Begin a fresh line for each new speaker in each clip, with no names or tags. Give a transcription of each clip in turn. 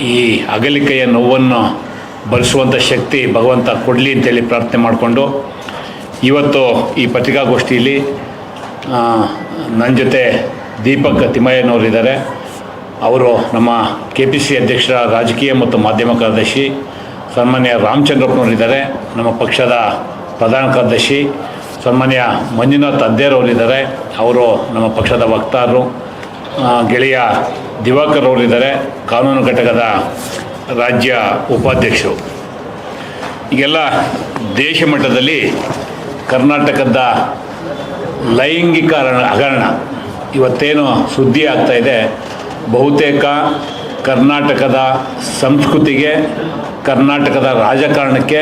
ಈ ಅಗಲಿಕೆಯ ನೋವನ್ನು ಭರಿಸುವಂಥ ಶಕ್ತಿ ಭಗವಂತ ಕೊಡಲಿ ಅಂತೇಳಿ ಪ್ರಾರ್ಥನೆ ಮಾಡಿಕೊಂಡು ಇವತ್ತು ಈ ಪತ್ರಿಕಾಗೋಷ್ಠಿಯಲ್ಲಿ ನನ್ನ ಜೊತೆ ದೀಪಕ್ ತಿಮ್ಮಯ್ಯನವರಿದ್ದಾರೆ. ಅವರು ನಮ್ಮ ಕೆ ಪಿ ಸಿ ಅಧ್ಯಕ್ಷರ ರಾಜಕೀಯ ಮತ್ತು ಮಾಧ್ಯಮ ಕಾರ್ಯದರ್ಶಿ, ಸನ್ಮಾನ್ಯ ರಾಮಚಂದ್ರಪ್ಪನವರಿದ್ದಾರೆ, ನಮ್ಮ ಪಕ್ಷದ ಪ್ರಧಾನ ಕಾರ್ಯದರ್ಶಿ, ಸನ್ಮಾನ್ಯ ಮಂಜುನಾಥ್ ಅದ್ದೇರವರಿದ್ದಾರೆ. ಅವರು ನಮ್ಮ ಪಕ್ಷದ ವಕ್ತಾರರು. ಗೆಳೆಯ ದಿವಾಕರ್ ಅವರಿದ್ದಾರೆ. ಕಾನೂನು ಘಟಕದ ರಾಜ್ಯ ಉಪಾಧ್ಯಕ್ಷರು. ಈಗೆಲ್ಲ ದೇಶ ಮಟ್ಟದಲ್ಲಿ ಕರ್ನಾಟಕದ ಲೈಂಗಿಕ ಹಗರಣ ಇವತ್ತೇನು ಸುದ್ದಿ ಇದೆ. ಬಹುತೇಕ ಕರ್ನಾಟಕದ ಸಂಸ್ಕೃತಿಗೆ, ಕರ್ನಾಟಕದ ರಾಜಕಾರಣಕ್ಕೆ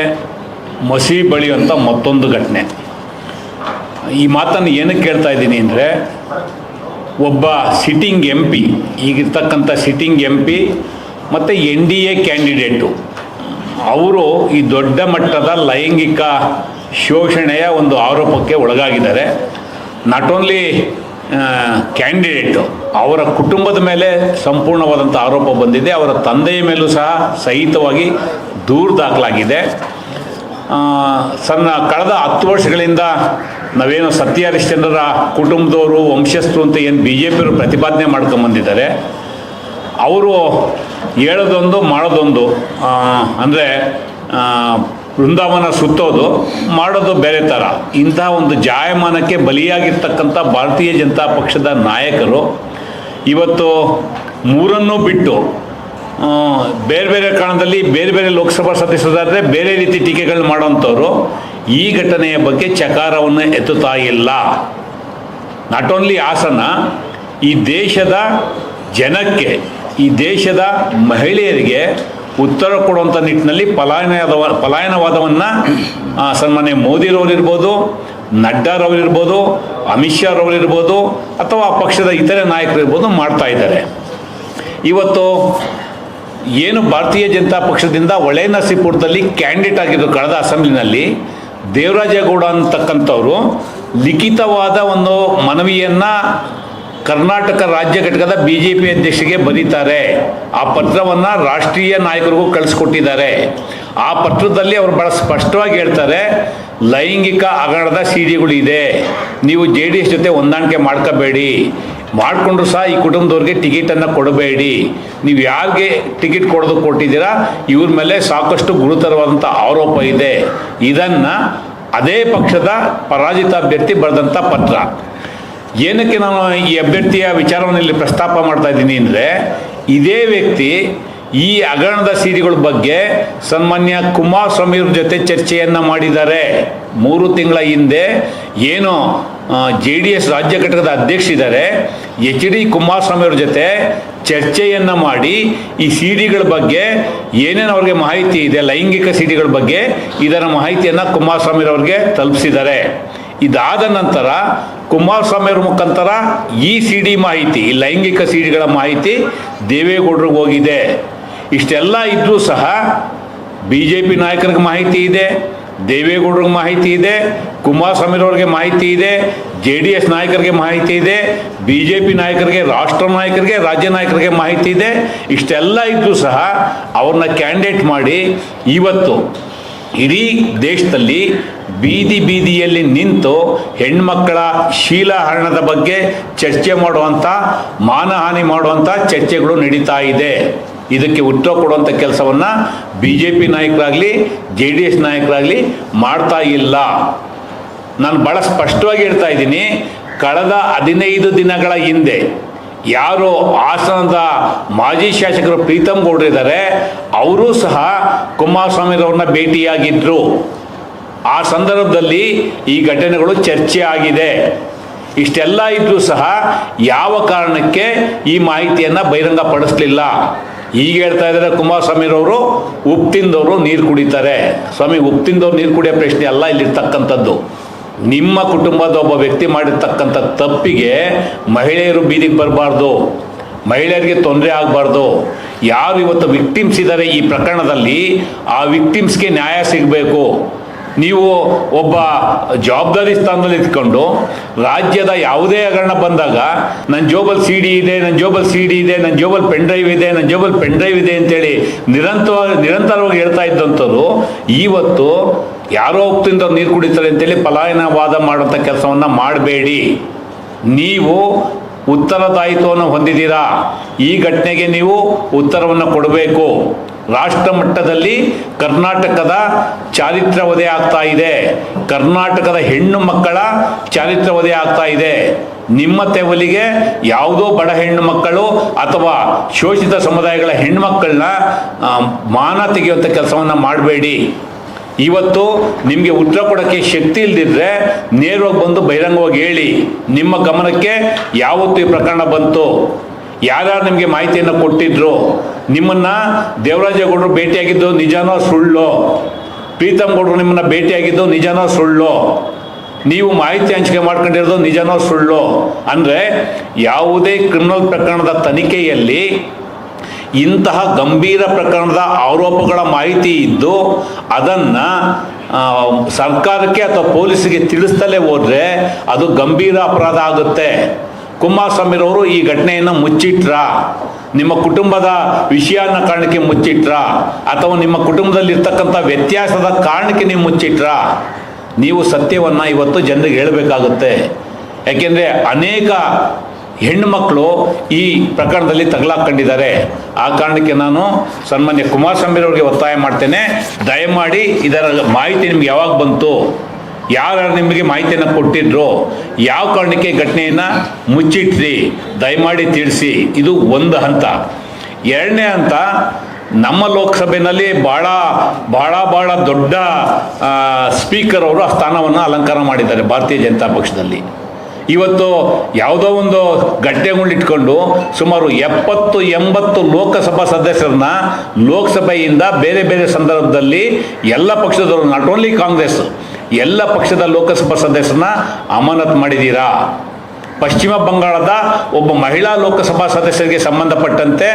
ಮಸಿ ಬಳಿಯುವಂಥ ಮತ್ತೊಂದು ಘಟನೆ. ಈ ಮಾತನ್ನು ಏನಕ್ಕೆ ಕೇಳ್ತಾ ಇದ್ದೀನಿ ಅಂದರೆ ಒಬ್ಬ ಸಿಟ್ಟಿಂಗ್ ಎಂ ಪಿ ಈಗಿರ್ತಕ್ಕಂಥ ಸಿಟ್ಟಿಂಗ್ ಎಂ ಪಿ ಮತ್ತು ಎನ್ ಡಿ ಎ ಕ್ಯಾಂಡಿಡೇಟು ಅವರು ಈ ದೊಡ್ಡ ಮಟ್ಟದ ಲೈಂಗಿಕ ಶೋಷಣೆಯ ಒಂದು ಆರೋಪಕ್ಕೆ ಒಳಗಾಗಿದ್ದಾರೆ. ನಾಟ್ ಓನ್ಲಿ ಕ್ಯಾಂಡಿಡೇಟು ಅವರ ಕುಟುಂಬದ ಮೇಲೆ ಸಂಪೂರ್ಣವಾದಂಥ ಆರೋಪ ಬಂದಿದೆ. ಅವರ ತಂದೆಯ ಮೇಲೂ ಸಹ ಸಹಿತವಾಗಿ ದೂರು ದಾಖಲಾಗಿದೆ. ಸಣ್ಣ, ಕಳೆದ ಹತ್ತು ವರ್ಷಗಳಿಂದ ನಾವೇನು ಸತ್ಯ ಹರಿಶ್ಚಂದ್ರರ ಕುಟುಂಬದವರು, ವಂಶಸ್ಥರು ಅಂತ ಏನು ಬಿ ಜೆ ಪಿಯವರು ಪ್ರತಿಪಾದನೆ ಮಾಡ್ಕೊಂಬಂದಿದ್ದಾರೆ. ಅವರು ಹೇಳೋದೊಂದು, ಮಾಡೋದೊಂದು ಅಂದರೆ ವೃಂದಾವನ ಸುತ್ತೋದು, ಮಾಡೋದು ಬೇರೆ ಥರ ಇಂತಹ ಒಂದು ಜಾಯಮಾನಕ್ಕೆ ಬಲಿಯಾಗಿರ್ತಕ್ಕಂಥ ಭಾರತೀಯ ಜನತಾ ಪಕ್ಷದ ನಾಯಕರು ಇವತ್ತು ಮೂರನ್ನು ಬಿಟ್ಟು ಬೇರೆ ಬೇರೆ ಕಾರಣದಲ್ಲಿ ಬೇರೆ ಬೇರೆ ಲೋಕಸಭಾ ಸದಸ್ಯರಾದರೆ ಬೇರೆ ರೀತಿ ಟೀಕೆಗಳನ್ನ ಮಾಡೋಂಥವ್ರು. ಈ ಘಟನೆಯ ಬಗ್ಗೆ ಚಕಾರವನ್ನು ಎತ್ತುತ್ತಾ ಇಲ್ಲ. ನಾಟ್ ಓನ್ಲಿ ಹಾಸನ, ಈ ದೇಶದ ಜನಕ್ಕೆ, ಈ ದೇಶದ ಮಹಿಳೆಯರಿಗೆ ಉತ್ತರ ಕೊಡುವಂಥ ನಿಟ್ಟಿನಲ್ಲಿ ಪಲಾಯನವಾದ ಪಲಾಯನವಾದವನ್ನು ಸನ್ಮಾನ್ಯ ಮೋದಿರವರಿರ್ಬೋದು ನಡ್ಡಾರವರಿರ್ಬೋದು ಅಮಿತ್ ಶಾರವರಿರ್ಬೋದು ಅಥವಾ ಪಕ್ಷದ ಇತರೆ ನಾಯಕರಿರ್ಬೋದು ಮಾಡ್ತಾ ಇದ್ದಾರೆ. ಇವತ್ತು ಏನು ಭಾರತೀಯ ಜನತಾ ಪಕ್ಷದಿಂದ ಒಳೆ ನರಸೀಪುರದಲ್ಲಿ ಕ್ಯಾಂಡಿಡೇಟ್ ಆಗಿದ್ದು ಕಳೆದ ಅಸೆಂಬ್ಲಿನಲ್ಲಿ ದೇವರಾಜೇಗೌಡ ಅಂತಕ್ಕಂಥವ್ರು ಲಿಖಿತವಾದ ಒಂದು ಮನವಿಯನ್ನು ಕರ್ನಾಟಕ ರಾಜ್ಯ ಘಟಕದ ಬಿ ಜೆ ಪಿ ಅಧ್ಯಕ್ಷರಿಗೆ ಬರೀತಾರೆ. ಆ ಪತ್ರವನ್ನು ರಾಷ್ಟ್ರೀಯ ನಾಯಕರಿಗೂ ಕಳಿಸ್ಕೊಟ್ಟಿದ್ದಾರೆ. ಆ ಪತ್ರದಲ್ಲಿ ಅವರು ಬಹಳ ಸ್ಪಷ್ಟವಾಗಿ ಹೇಳ್ತಾರೆ, ಲೈಂಗಿಕ ಹಗರಣದ ಸಿಡಿಗಳು ಇದೆ ನೀವು ಜೆ ಡಿ ಎಸ್ ಜೊತೆ ಹೊಂದಾಣಿಕೆ ಮಾಡ್ಕೋಬೇಡಿ. ಮಾಡಿಕೊಂಡ್ರು ಸಹ ಈ ಕುಟುಂಬದವ್ರಿಗೆ ಟಿಕೆಟನ್ನು ಕೊಡಬೇಡಿ. ನೀವು ಯಾರಿಗೆ ಟಿಕೆಟ್ ಕೊಡೋದು ಕೊಟ್ಟಿದ್ದೀರಾ, ಇವ್ರ ಮೇಲೆ ಸಾಕಷ್ಟು ಗುರುತರವಾದಂಥ ಆರೋಪ ಇದೆ. ಇದನ್ನು ಅದೇ ಪಕ್ಷದ ಪರಾಜಿತ ಅಭ್ಯರ್ಥಿ ಬರೆದಂಥ ಪತ್ರ. ಏನಕ್ಕೆ ನಾನು ಈ ಅಭ್ಯರ್ಥಿಯ ವಿಚಾರವನ್ನು ಇಲ್ಲಿ ಪ್ರಸ್ತಾಪ ಮಾಡ್ತಾ ಇದ್ದೀನಿ ಅಂದರೆ, ಇದೇ ವ್ಯಕ್ತಿ ಈ ಹಗರಣದ ಸೀರೆಗಳ ಬಗ್ಗೆ ಸನ್ಮಾನ್ಯ ಕುಮಾರಸ್ವಾಮಿಯವ್ರ ಜೊತೆ ಚರ್ಚೆಯನ್ನು ಮಾಡಿದ್ದಾರೆ. ಮೂರು ತಿಂಗಳ ಹಿಂದೆ ಏನು ಜೆ ಡಿ ಎಸ್ ರಾಜ್ಯ ಘಟಕದ ಅಧ್ಯಕ್ಷರಿದ್ದಾರೆ ಎಚ್ ಡಿ ಕುಮಾರಸ್ವಾಮಿ ಅವ್ರ ಜೊತೆ ಚರ್ಚೆಯನ್ನು ಮಾಡಿ ಈ ಸಿಡಿಗಳ ಬಗ್ಗೆ ಏನೇನು ಅವ್ರಿಗೆ ಮಾಹಿತಿ ಇದೆ, ಲೈಂಗಿಕ ಸಿಡಿಗಳ ಬಗ್ಗೆ ಇದರ ಮಾಹಿತಿಯನ್ನು ಕುಮಾರಸ್ವಾಮಿರವ್ರಿಗೆ ತಲುಪಿಸಿದ್ದಾರೆ. ಇದಾದ ನಂತರ ಕುಮಾರಸ್ವಾಮಿ ಅವರ ಮುಖಾಂತರ ಈ ಸಿ ಡಿ ಮಾಹಿತಿ, ಈ ಲೈಂಗಿಕ ಸಿ ಡಿಗಳ ಮಾಹಿತಿ ದೇವೇಗೌಡರಿಗೆ ಹೋಗಿದೆ. ಇಷ್ಟೆಲ್ಲ ಇದ್ದರೂ ಸಹ ಬಿ ಜೆ ಪಿ ನಾಯಕರಿಗೆ ಮಾಹಿತಿ ಇದೆ. ದೇವೇಗೌಡರಿಗೆ ಮಾಹಿತಿ ಇದೆ ಕುಮಾರಸ್ವಾಮಿರವ್ರಿಗೆ ಮಾಹಿತಿ ಇದೆ, ಜೆ ಡಿ ಎಸ್ ನಾಯಕರಿಗೆ ಮಾಹಿತಿ ಇದೆ, ಬಿ ಜೆ ಪಿ ನಾಯಕರಿಗೆ, ರಾಷ್ಟ್ರ ನಾಯಕರಿಗೆ, ರಾಜ್ಯ ನಾಯಕರಿಗೆ ಮಾಹಿತಿ ಇದೆ. ಇಷ್ಟೆಲ್ಲ ಇದ್ದರೂ ಸಹ ಅವ್ರನ್ನ ಕ್ಯಾಂಡಿಡೇಟ್ ಮಾಡಿ ಇವತ್ತು ಇಡೀ ದೇಶದಲ್ಲಿ ಬೀದಿ ಬೀದಿಯಲ್ಲಿ ನಿಂತು ಹೆಣ್ಮಕ್ಕಳ ಶೀಲಹರಣದ ಬಗ್ಗೆ ಚರ್ಚೆ ಮಾಡುವಂಥ ಮಾನಹಾನಿ ಮಾಡುವಂಥ ಚರ್ಚೆಗಳು ನಡೀತಾ ಇದೆ. ಇದಕ್ಕೆ ಉತ್ತರ ಕೊಡುವಂಥ ಕೆಲಸವನ್ನು ಬಿ ಜೆ ಪಿ ನಾಯಕರಾಗಲಿ ಜೆ ಡಿ ಎಸ್ ನಾಯಕರಾಗಲಿ ಮಾಡ್ತಾ ಇಲ್ಲ. ನಾನು ಭಾಳ ಸ್ಪಷ್ಟವಾಗಿ ಹೇಳ್ತಾ ಇದ್ದೀನಿ, ಕಳೆದ ಹದಿನೈದು ದಿನಗಳ ಹಿಂದೆ ಯಾರು ಹಾಸನದ ಮಾಜಿ ಶಾಸಕರು ಪ್ರೀತಮ್ ಗೌಡ್ರು ಇದ್ದಾರೆ, ಅವರೂ ಸಹ ಕುಮಾರಸ್ವಾಮಿರವ್ರನ್ನ ಭೇಟಿಯಾಗಿದ್ದರು ಆ ಸಂದರ್ಭದಲ್ಲಿ ಈ ಘಟನೆಗಳು ಚರ್ಚೆ ಆಗಿದೆ. ಇಷ್ಟೆಲ್ಲ ಇದ್ದರೂ ಸಹ ಯಾವ ಕಾರಣಕ್ಕೆ ಈ ಮಾಹಿತಿಯನ್ನು ಬಹಿರಂಗಪಡಿಸಲಿಲ್ಲ? ಈಗ ಹೇಳ್ತಾ ಇದ್ದಾರೆ ಕುಮಾರಸ್ವಾಮಿರವರು ಉಪ್ಪು ತಿಂದವರು ನೀರು ಕುಡಿತಾರೆ. ಸ್ವಾಮಿ ಉಪ್ಪು ತಿಂದವ್ರು ನೀರು ಕುಡಿಯೋ ಪ್ರಶ್ನೆ ಅಲ್ಲ, ಇಲ್ಲಿರ್ತಕ್ಕಂಥದ್ದು. ನಿಮ್ಮ ಕುಟುಂಬದ ಒಬ್ಬ ವ್ಯಕ್ತಿ ಮಾಡಿರ್ತಕ್ಕಂಥ ತಪ್ಪಿಗೆ ಮಹಿಳೆಯರು ಬೀದಿಗೆ ಬರಬಾರ್ದು. ಮಹಿಳೆಯರಿಗೆ ತೊಂದರೆ ಆಗಬಾರ್ದು. ಯಾರು ಇವತ್ತು ವಿಕ್ಟಿಮ್ಸ್ ಇದ್ದಾರೆ ಈ ಪ್ರಕರಣದಲ್ಲಿ, ಆ ವಿಕ್ಟಿಮ್ಸ್ಗೆ ನ್ಯಾಯ ಸಿಗಬೇಕು. ನೀವು ಒಬ್ಬ ಜವಾಬ್ದಾರಿ ಸ್ಥಾನದಲ್ಲಿ ಇದ್ಕೊಂಡು ರಾಜ್ಯದ ಯಾವುದೇ ಹಗರಣ ಬಂದಾಗ ನನ್ನ ಜೋಬಲ್ ಸಿ ಡಿ ಇದೆ ನನ್ನ ಜೋಬಲ್ ಸಿ ಡಿ ಇದೆ ನನ್ನ ಜೋಬಲ್ ಪೆನ್ ಡ್ರೈವ್ ಇದೆ ನನ್ನ ಜೋಬಲ್ ಪೆನ್ ಡ್ರೈವ್ ಇದೆ ಅಂತೇಳಿ ನಿರಂತರವಾಗಿ ನಿರಂತರವಾಗಿ ಹೇಳ್ತಾ ಇದ್ದಂಥದ್ದು ಇವತ್ತು ಯಾರೋ ಒಪ್ತಿಂದ ನೀರು ಕುಡಿತಾರೆ ಅಂತೇಳಿ ಪಲಾಯನವಾದ ಮಾಡುವಂಥ ಕೆಲಸವನ್ನು ಮಾಡಬೇಡಿ. ನೀವು ಉತ್ತರದಾಯಿತ್ವವನ್ನು ಹೊಂದಿದ್ದೀರಾ. ಈ ಘಟನೆಗೆ ನೀವು ಉತ್ತರವನ್ನು ಕೊಡಬೇಕು. ರಾಷ್ಟ್ರ ಮಟ್ಟದಲ್ಲಿ ಕರ್ನಾಟಕದ ಚಾರಿತ್ರ ವಧೆ ಆಗ್ತಾ ಇದೆ. ಕರ್ನಾಟಕದ ಹೆಣ್ಣು ಮಕ್ಕಳ ಚಾರಿತ್ರ ವಧೆ ಆಗ್ತಾ ಇದೆ. ನಿಮ್ಮ ತೆವಲಿಗೆ ಯಾವುದೋ ಬಡ ಹೆಣ್ಣು ಮಕ್ಕಳು ಅಥವಾ ಶೋಷಿತ ಸಮುದಾಯಗಳ ಹೆಣ್ಮಕ್ಕಳನ್ನ ಆ, ಮಾನ ತೆಗೆಯುವಂಥ ಕೆಲಸವನ್ನು ಮಾಡಬೇಡಿ. ಇವತ್ತು ನಿಮಗೆ ಉತ್ತರ ಕೊಡೋಕ್ಕೆ ಶಕ್ತಿ ಇಲ್ದಿದ್ರೆ ನೇರವಾಗಿ ಬಂದು ಬಹಿರಂಗವಾಗಿ ಹೇಳಿ. ನಿಮ್ಮ ಗಮನಕ್ಕೆ ಯಾವತ್ತು ಈ ಪ್ರಕರಣ ಬಂತು. ಯಾರ್ಯಾರು ನಿಮಗೆ ಮಾಹಿತಿಯನ್ನು ಕೊಟ್ಟಿದ್ರು, ನಿಮ್ಮನ್ನ ದೇವರಾಜೇಗೌಡರು ಭೇಟಿಯಾಗಿದ್ದು ನಿಜಾನೋ ಸುಳ್ಳು? ಪ್ರೀತಮ್ ಗೌಡರು ನಿಮ್ಮನ್ನ ಭೇಟಿಯಾಗಿದ್ದು ನಿಜಾನೋ ಸುಳ್ಳು? ನೀವು ಮಾಹಿತಿ ಹಂಚಿಕೆ ಮಾಡ್ಕೊಂಡಿರೋದು ನಿಜನೋ ಸುಳ್ಳು? ಅಂದರೆ ಯಾವುದೇ ಕ್ರಿಮಿನಲ್ ಪ್ರಕರಣದ ತನಿಖೆಯಲ್ಲಿ ಇಂತಹ ಗಂಭೀರ ಪ್ರಕರಣದ ಆರೋಪಗಳ ಮಾಹಿತಿ ಇದ್ದು ಅದನ್ನು ಸರ್ಕಾರಕ್ಕೆ ಅಥವಾ ಪೊಲೀಸಿಗೆ ತಿಳಿಸ್ತಲೇ ಹೋದರೆ ಅದು ಗಂಭೀರ ಅಪರಾಧ ಆಗುತ್ತೆ. ಕುಮಾರಸ್ವಾಮಿರವರು ಈ ಘಟನೆಯನ್ನು ಮುಚ್ಚಿಟ್ರ? ನಿಮ್ಮ ಕುಟುಂಬದ ವಿಷಯ ಕಾರಣಕ್ಕೆ ಮುಚ್ಚಿಟ್ರ? ಅಥವಾ ನಿಮ್ಮ ಕುಟುಂಬದಲ್ಲಿ ಇರ್ತಕ್ಕಂಥ ವ್ಯತ್ಯಾಸದ ಕಾರಣಕ್ಕೆ ನೀವು ಮುಚ್ಚಿಟ್ರ? ನೀವು ಸತ್ಯವನ್ನು ಇವತ್ತು ಜನರಿಗೆ ಹೇಳಬೇಕಾಗುತ್ತೆ. ಯಾಕೆಂದರೆ ಅನೇಕ ಹೆಣ್ಣುಮಕ್ಕಳು ಈ ಪ್ರಕರಣದಲ್ಲಿ ತಗಲಾಕೊಂಡಿದ್ದಾರೆ. ಆ ಕಾರಣಕ್ಕೆ ನಾನು ಸನ್ಮಾನ್ಯ ಕುಮಾರಸ್ವಾಮಿರವ್ರಿಗೆ ಒತ್ತಾಯ ಮಾಡ್ತೇನೆ. ದಯಮಾಡಿ ಇದರ ಮಾಹಿತಿ ನಿಮ್ಗೆ ಯಾವಾಗ ಬಂತು? ಯಾರ್ಯಾರು ನಿಮಗೆ ಮಾಹಿತಿಯನ್ನು ಕೊಟ್ಟಿದ್ರೋ ಯಾವ ಕಾರಣಕ್ಕೆ ಘಟನೆಯನ್ನು ಮುಚ್ಚಿಟ್ರಿ? ದಯಮಾಡಿ ತಿಳಿಸಿ. ಇದು ಒಂದು ಹಂತ. ಎರಡನೇ ಹಂತ, ನಮ್ಮ ಲೋಕಸಭೆಯಲ್ಲಿ ಭಾಳ ಭಾಳ ಭಾಳ ದೊಡ್ಡ ಸ್ಪೀಕರ್ ಅವರು ಆ ಸ್ಥಾನವನ್ನು ಅಲಂಕಾರ ಮಾಡಿದ್ದಾರೆ ಭಾರತೀಯ ಜನತಾ ಪಕ್ಷದಲ್ಲಿ. ಇವತ್ತು ಯಾವುದೋ ಒಂದು ಗಟ್ಟೆಗಳಿಟ್ಕೊಂಡು ಸುಮಾರು ಎಪ್ಪತ್ತು, ಎಂಬತ್ತು ಲೋಕಸಭಾ ಸದಸ್ಯರನ್ನ ಲೋಕಸಭೆಯಿಂದ ಬೇರೆ ಬೇರೆ ಸಂದರ್ಭದಲ್ಲಿ ಎಲ್ಲ ಪಕ್ಷದವರು, ನಾಟ್ ಓನ್ಲಿ ಕಾಂಗ್ರೆಸ್ ಎಲ್ಲ ಪಕ್ಷದ ಲೋಕಸಭಾ ಸದಸ್ಯರನ್ನ ಅಮಾನತ್ ಮಾಡಿದ್ದೀರಾ ಪಶ್ಚಿಮ ಬಂಗಾಳದ ಒಬ್ಬ ಮಹಿಳಾ ಲೋಕಸಭಾ ಸದಸ್ಯರಿಗೆ ಸಂಬಂಧಪಟ್ಟಂತೆ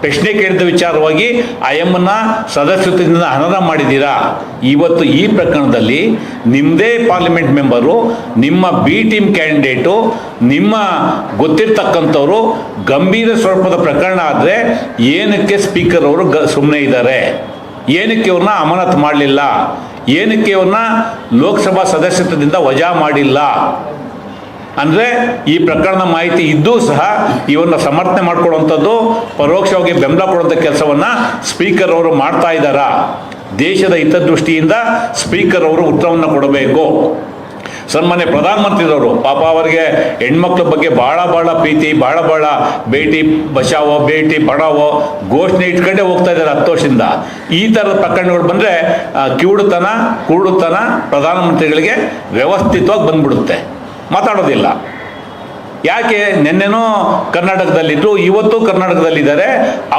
ಪ್ರಶ್ನೆ ಕೇಳಿದ ವಿಚಾರವಾಗಿ ಎಮ್ಮನ್ನ ಸದಸ್ಯತ್ವದಿಂದ ಅನರ್ಹ ಮಾಡಿದ್ದೀರಾ ಇವತ್ತು ಈ ಪ್ರಕರಣದಲ್ಲಿ ನಿಮ್ಮದೇ ಪಾರ್ಲಿಮೆಂಟ್ ಮೆಂಬರು, ನಿಮ್ಮ ಬಿ ಟೀಮ್ ಕ್ಯಾಂಡಿಡೇಟು, ನಿಮ್ಮ ಗೊತ್ತಿರ್ತಕ್ಕಂಥವ್ರು ಗಂಭೀರ ಸ್ವರೂಪದ ಪ್ರಕರಣ ಆದರೆ ಏನಕ್ಕೆ ಸ್ಪೀಕರ್ ಅವರು ಗ ಸುಮ್ಮನೆ ಇದ್ದಾರೆ? ಏನಕ್ಕೆ ಅವ್ರನ್ನ ಅಮಾನತ್ ಮಾಡಲಿಲ್ಲ? ಏನಕ್ಕೆ ಇವನ್ನ ಲೋಕಸಭಾ ಸದಸ್ಯತ್ವದಿಂದ ವಜಾ ಮಾಡಿಲ್ಲ? ಅಂದರೆ ಈ ಪ್ರಕರಣ ಮಾಹಿತಿ ಇದ್ದೂ ಸಹ ಇವನ್ನ ಸಮರ್ಥನೆ ಮಾಡ್ಕೊಳ್ಳುವಂಥದ್ದು ಪರೋಕ್ಷವಾಗಿ ಬೆಂಬಲ ಕೊಡುವಂಥ ಕೆಲಸವನ್ನು ಸ್ಪೀಕರ್ ಅವರು ಮಾಡ್ತಾ ಇದ್ದಾರಾ? ದೇಶದ ಹಿತದೃಷ್ಟಿಯಿಂದ ಸ್ಪೀಕರ್ ಅವರು ಉತ್ತರವನ್ನು ಕೊಡಬೇಕು. ಸನ್ಮಾನ್ಯ ಪ್ರಧಾನಮಂತ್ರಿದವರು, ಪಾಪ ಅವರಿಗೆ ಹೆಣ್ಮಕ್ಳ ಬಗ್ಗೆ ಭಾಳ ಭಾಳ ಪ್ರೀತಿ ಭಾಳ ಭಾಳ ಭೇಟಿ ಬಚಾವೋ ಭೇಟಿ ಪಡಾವೋ ಘೋಷಣೆ ಇಟ್ಕೊಂಡೇ ಹೋಗ್ತಾ ಇದ್ದಾರೆ ಹತ್ತು ವರ್ಷದಿಂದ. ಈ ಥರದ ಪ್ರಕರಣಗಳು ಬಂದರೆ ಕಿವುಡುತನ ಕೂಡುತನ ಪ್ರಧಾನಮಂತ್ರಿಗಳಿಗೆ ವ್ಯವಸ್ಥಿತವಾಗಿ ಬಂದ್ಬಿಡುತ್ತೆ. ಮಾತಾಡೋದಿಲ್ಲ. ಯಾಕೆ? ನಿನ್ನೆನೂ ಕರ್ನಾಟಕದಲ್ಲಿದ್ದರು ಇವತ್ತು ಕರ್ನಾಟಕದಲ್ಲಿದ್ದಾರೆ.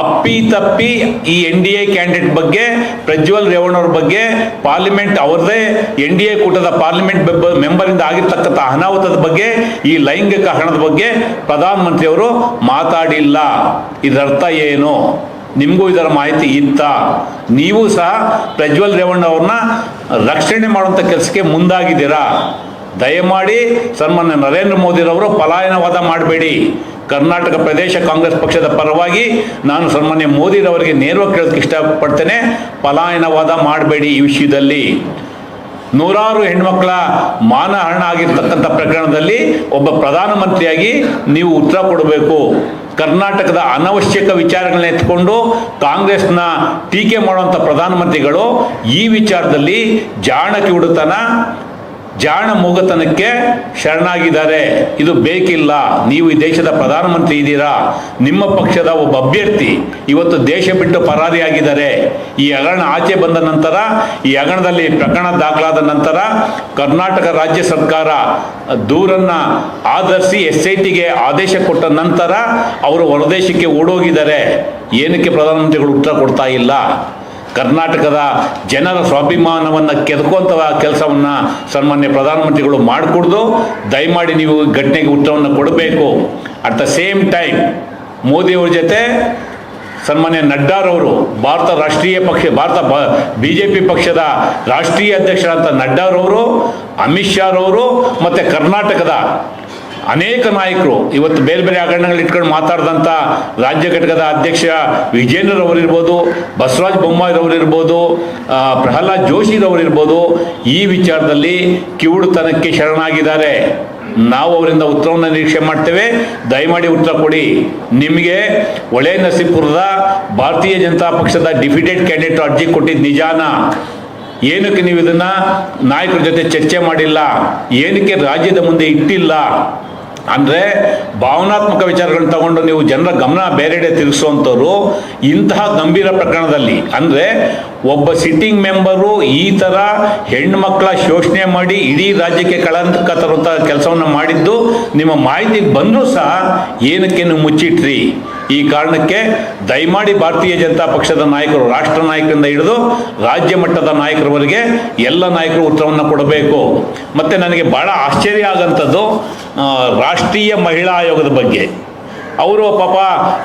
ಅಪ್ಪಿ ತಪ್ಪಿ ಈ ಎನ್ ಡಿ ಎ ಕ್ಯಾಂಡಿಡೇಟ್ ಬಗ್ಗೆ, ಪ್ರಜ್ವಲ್ ರೇವಣ್ಣವ್ರ ಬಗ್ಗೆ ಪಾರ್ಲಿಮೆಂಟ್ ಅವರದೇ ಎನ್ ಡಿ ಎ ಕೂಟದ ಪಾರ್ಲಿಮೆಂಟ್ ಮೆಂಬರಿಂದ ಆಗಿರ್ತಕ್ಕಂಥ ಅನಾಹುತದ ಬಗ್ಗೆ, ಈ ಲೈಂಗಿಕ ಹಣದ ಬಗ್ಗೆ ಪ್ರಧಾನಮಂತ್ರಿಯವರು ಮಾತಾಡಿಲ್ಲ. ಇದರರ್ಥ ಏನು? ನಿಮಗೂ ಇದರ ಮಾಹಿತಿ ಇತ್ತ? ನೀವು ಸಹ ಪ್ರಜ್ವಲ್ ರೇವಣ್ಣ ಅವ್ರನ್ನ ರಕ್ಷಣೆ ಮಾಡುವಂಥ ಕೆಲಸಕ್ಕೆ ಮುಂದಾಗಿದ್ದೀರಾ? ದಯಮಾಡಿ ಸನ್ಮಾನ್ಯ ನರೇಂದ್ರ ಮೋದಿರವರು ಪಲಾಯನವಾದ ಮಾಡಬೇಡಿ. ಕರ್ನಾಟಕ ಪ್ರದೇಶ ಕಾಂಗ್ರೆಸ್ ಪಕ್ಷದ ಪರವಾಗಿ ನಾನು ಸನ್ಮಾನ್ಯ ಮೋದಿರವರಿಗೆ ನೇರವಾಗಿ ಕೇಳೋದಕ್ಕೆ ಇಷ್ಟಪಡ್ತೇನೆ. ಪಲಾಯನವಾದ ಮಾಡಬೇಡಿ ಈ ವಿಷಯದಲ್ಲಿ. ನೂರಾರು ಹೆಣ್ಮಕ್ಳ ಮಾನಹರಣ ಆಗಿರ್ತಕ್ಕಂಥ ಪ್ರಕರಣದಲ್ಲಿ ಒಬ್ಬ ಪ್ರಧಾನಮಂತ್ರಿಯಾಗಿ ನೀವು ಉತ್ತರ ಕೊಡಬೇಕು. ಕರ್ನಾಟಕದ ಅನವಶ್ಯಕ ವಿಚಾರಗಳನ್ನ ಎತ್ಕೊಂಡು ಕಾಂಗ್ರೆಸ್ನ ಟೀಕೆ ಮಾಡುವಂಥ ಪ್ರಧಾನಮಂತ್ರಿಗಳು ಈ ವಿಚಾರದಲ್ಲಿ ಜಾಣಕಿ ಕಿವುಡುತನ ಜಾಣ ಮೂಗತನಕ್ಕೆ ಶರಣಾಗಿದ್ದಾರೆ. ಇದು ಬೇಕಿಲ್ಲ. ನೀವು ಈ ದೇಶದ ಪ್ರಧಾನಮಂತ್ರಿ ಇದ್ದೀರಾ? ನಿಮ್ಮ ಪಕ್ಷದ ಒಬ್ಬ ಅಭ್ಯರ್ಥಿ ಇವತ್ತು ದೇಶ ಬಿಟ್ಟು ಪರಾರಿಯಾಗಿದ್ದಾರೆ. ಈ ಹಗರಣ ಆಚೆ ಬಂದ ನಂತರ, ಈ ಹಗರಣದಲ್ಲಿ ಪ್ರಕರಣ ದಾಖಲಾದ ನಂತರ ಕರ್ನಾಟಕ ರಾಜ್ಯ ಸರ್ಕಾರ ದೂರನ್ನ ಆಧರಿಸಿ ಎಸ್ ಐ ಟಿಗೆ ಆದೇಶ ಕೊಟ್ಟ ನಂತರ ಅವರು ಹೊರದೇಶಕ್ಕೆ ಓಡೋಗಿದ್ದಾರೆ. ಏನಕ್ಕೆ ಪ್ರಧಾನಮಂತ್ರಿಗಳು ಉತ್ತರ ಕೊಡ್ತಾ ಇಲ್ಲ? ಕರ್ನಾಟಕದ ಜನರ ಸ್ವಾಭಿಮಾನವನ್ನು ಕೆದಕುವಂಥ ಕೆಲಸವನ್ನು ಸನ್ಮಾನ್ಯ ಪ್ರಧಾನಮಂತ್ರಿಗಳು ಮಾಡಿಕೊಡ್ದು, ದಯಮಾಡಿ ನೀವು ಘಟನೆಗೆ ಉತ್ತರವನ್ನು ಕೊಡಬೇಕು. ಅಟ್ ದ ಸೇಮ್ ಟೈಮ್ ಮೋದಿಯವ್ರ ಜೊತೆ ಸನ್ಮಾನ್ಯ ನಡ್ಡಾರವರು, ಭಾರತ ರಾಷ್ಟ್ರೀಯ ಪಕ್ಷ, ಭಾರತ ಬಿ ಜೆ ಪಿ ಪಕ್ಷದ ರಾಷ್ಟ್ರೀಯ ಅಧ್ಯಕ್ಷರಾದ ನಡ್ಡಾರವರು, ಅಮಿತ್ ಶಾರವರು ಮತ್ತು ಕರ್ನಾಟಕದ ಅನೇಕ ನಾಯಕರು ಇವತ್ತು ಬೇರೆ ಬೇರೆ ಹಗರಣಗಳು ಇಟ್ಕೊಂಡು ಮಾತಾಡಿದಂಥ ರಾಜ್ಯ ಘಟಕದ ಅಧ್ಯಕ್ಷ ವಿಜೇಂದ್ರರವರಿರ್ಬೋದು ಬಸವರಾಜ ಬೊಮ್ಮಾಯಿರವರಿರ್ಬೋದು ಪ್ರಹ್ಲಾದ್ ಜೋಶಿರವರಿರ್ಬೋದು ಈ ವಿಚಾರದಲ್ಲಿ ಕಿವುಡುತನಕ್ಕೆ ಶರಣಾಗಿದ್ದಾರೆ. ನಾವು ಅವರಿಂದ ಉತ್ತರವನ್ನು ನಿರೀಕ್ಷೆ ಮಾಡ್ತೇವೆ. ದಯಮಾಡಿ ಉತ್ತರ ಕೊಡಿ. ನಿಮಗೆ ಒಳೆ ನಸೀಪುರದ ಭಾರತೀಯ ಜನತಾ ಪಕ್ಷದ ಡಿಫಿಟೆಡ್ ಕ್ಯಾಂಡಿಡೇಟ್ ಅರ್ಜಿ ಕೊಟ್ಟಿದ್ದ ನಿಜಾನ. ಏನಕ್ಕೆ ನೀವು ಇದನ್ನ ನಾಯಕರ ಜೊತೆ ಚರ್ಚೆ ಮಾಡಿಲ್ಲ? ಏನಕ್ಕೆ ರಾಜ್ಯದ ಮುಂದೆ ಇಟ್ಟಿಲ್ಲ? ಅಂದರೆ ಭಾವನಾತ್ಮಕ ವಿಚಾರಗಳನ್ನು ತಗೊಂಡು ನೀವು ಜನರ ಗಮನ ಬೇರೆಡೆ ತಿರುಗಿಸುವಂಥವ್ರು ಇಂತಹ ಗಂಭೀರ ಪ್ರಕರಣದಲ್ಲಿ. ಅಂದರೆ ಒಬ್ಬ ಸಿಟ್ಟಿಂಗ್ ಮೆಂಬರು ಈ ಥರ ಹೆಣ್ಮಕ್ಳ ಶೋಷಣೆ ಮಾಡಿ ಇಡೀ ರಾಜ್ಯಕ್ಕೆ ಕಳಂಕ ತರುವಂಥ ಕೆಲಸವನ್ನು ಮಾಡಿದ್ದು, ನಿಮ್ಮ ಮಾಹಿತಿಗೆ ಬಂದರೂ ಸಹ ಏನಕ್ಕೆ ನೀವು ಮುಚ್ಚಿಟ್ರಿ? ಈ ಕಾರಣಕ್ಕೆ ದಯಮಾಡಿ ಭಾರತೀಯ ಜನತಾ ಪಕ್ಷದ ನಾಯಕರು, ರಾಷ್ಟ್ರ ನಾಯಕರಿಂದ ಹಿಡಿದು ರಾಜ್ಯ ಮಟ್ಟದ ನಾಯಕರವರೆಗೆ ಎಲ್ಲ ನಾಯಕರು ಉತ್ತರವನ್ನು ಕೊಡಬೇಕು. ಮತ್ತು ನನಗೆ ಭಾಳ ಆಶ್ಚರ್ಯ ಆಗಂಥದ್ದು ರಾಷ್ಟ್ರೀಯ ಮಹಿಳಾ ಆಯೋಗದ ಬಗ್ಗೆ. ಅವರು ಪಾಪ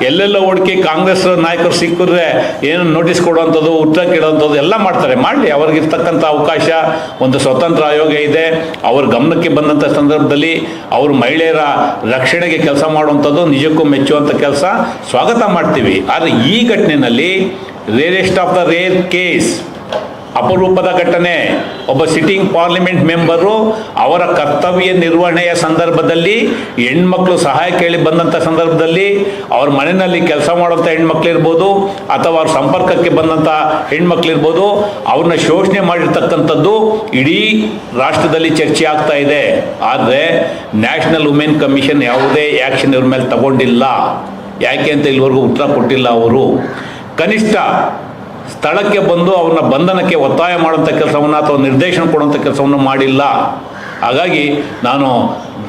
ಎಲ್ಲೆಲ್ಲ ಹುಡುಕಿ ಕಾಂಗ್ರೆಸ್ ನಾಯಕರು ಸಿಕ್ಕಿದ್ರೆ ಏನು ನೋಟಿಸ್ ಕೊಡುವಂಥದ್ದು, ಉತ್ತರ ಕೇಳುವಂಥದ್ದು ಎಲ್ಲ ಮಾಡ್ತಾರೆ. ಮಾಡಲಿ, ಅವ್ರಿಗಿರ್ತಕ್ಕಂಥ ಅವಕಾಶ, ಒಂದು ಸ್ವತಂತ್ರ ಆಯೋಗ ಇದೆ. ಅವ್ರ ಗಮನಕ್ಕೆ ಬಂದಂಥ ಸಂದರ್ಭದಲ್ಲಿ ಅವರು ಮಹಿಳೆಯರ ರಕ್ಷಣೆಗೆ ಕೆಲಸ ಮಾಡುವಂಥದ್ದು ನಿಜಕ್ಕೂ ಮೆಚ್ಚುವಂಥ ಕೆಲಸ. ಸ್ವಾಗತ ಮಾಡ್ತೀವಿ. ಆದರೆ ಈ ಘಟನೆಯಲ್ಲಿ rarest of the rare case ಅಪರೂಪದ ಘಟನೆ. ಒಬ್ಬ ಸಿಟ್ಟಿಂಗ್ ಪಾರ್ಲಿಮೆಂಟ್ ಮೆಂಬರು ಅವರ ಕರ್ತವ್ಯ ನಿರ್ವಹಣೆಯ ಸಂದರ್ಭದಲ್ಲಿ ಹೆಣ್ಮಕ್ಳು ಸಹಾಯ ಕೇಳಿ ಬಂದಂಥ ಸಂದರ್ಭದಲ್ಲಿ ಅವ್ರ ಮನೆಯಲ್ಲಿ ಕೆಲಸ ಮಾಡುವಂಥ ಹೆಣ್ಮಕ್ಳಿರ್ಬೋದು ಅಥವಾ ಅವ್ರ ಸಂಪರ್ಕಕ್ಕೆ ಬಂದಂಥ ಹೆಣ್ಮಕ್ಳಿರ್ಬೋದು ಅವ್ರನ್ನ ಶೋಷಣೆ ಮಾಡಿರ್ತಕ್ಕಂಥದ್ದು ಇಡೀ ರಾಷ್ಟ್ರದಲ್ಲಿ ಚರ್ಚೆ ಆಗ್ತಾ ಇದೆ. ಆದರೆ ನ್ಯಾಷನಲ್ ವುಮೆನ್ ಕಮಿಷನ್ ಯಾವುದೇ ಆ್ಯಕ್ಷನ್ ಇವ್ರ ಮೇಲೆ ತಗೊಂಡಿಲ್ಲ. ಯಾಕೆ ಅಂತ ಇಲ್ಲಿವರೆಗೂ ಉತ್ತರ ಕೊಟ್ಟಿಲ್ಲ ಅವರು. ಕನಿಷ್ಠ ಸ್ಥಳಕ್ಕೆ ಬಂದು ಅವನ ಬಂಧನಕ್ಕೆ ಒತ್ತಾಯ ಮಾಡುವಂಥ ಕೆಲಸವನ್ನು ಅಥವಾ ನಿರ್ದೇಶನ ಕೊಡುವಂಥ ಕೆಲಸವನ್ನು ಮಾಡಿಲ್ಲ. ಹಾಗಾಗಿ ನಾನು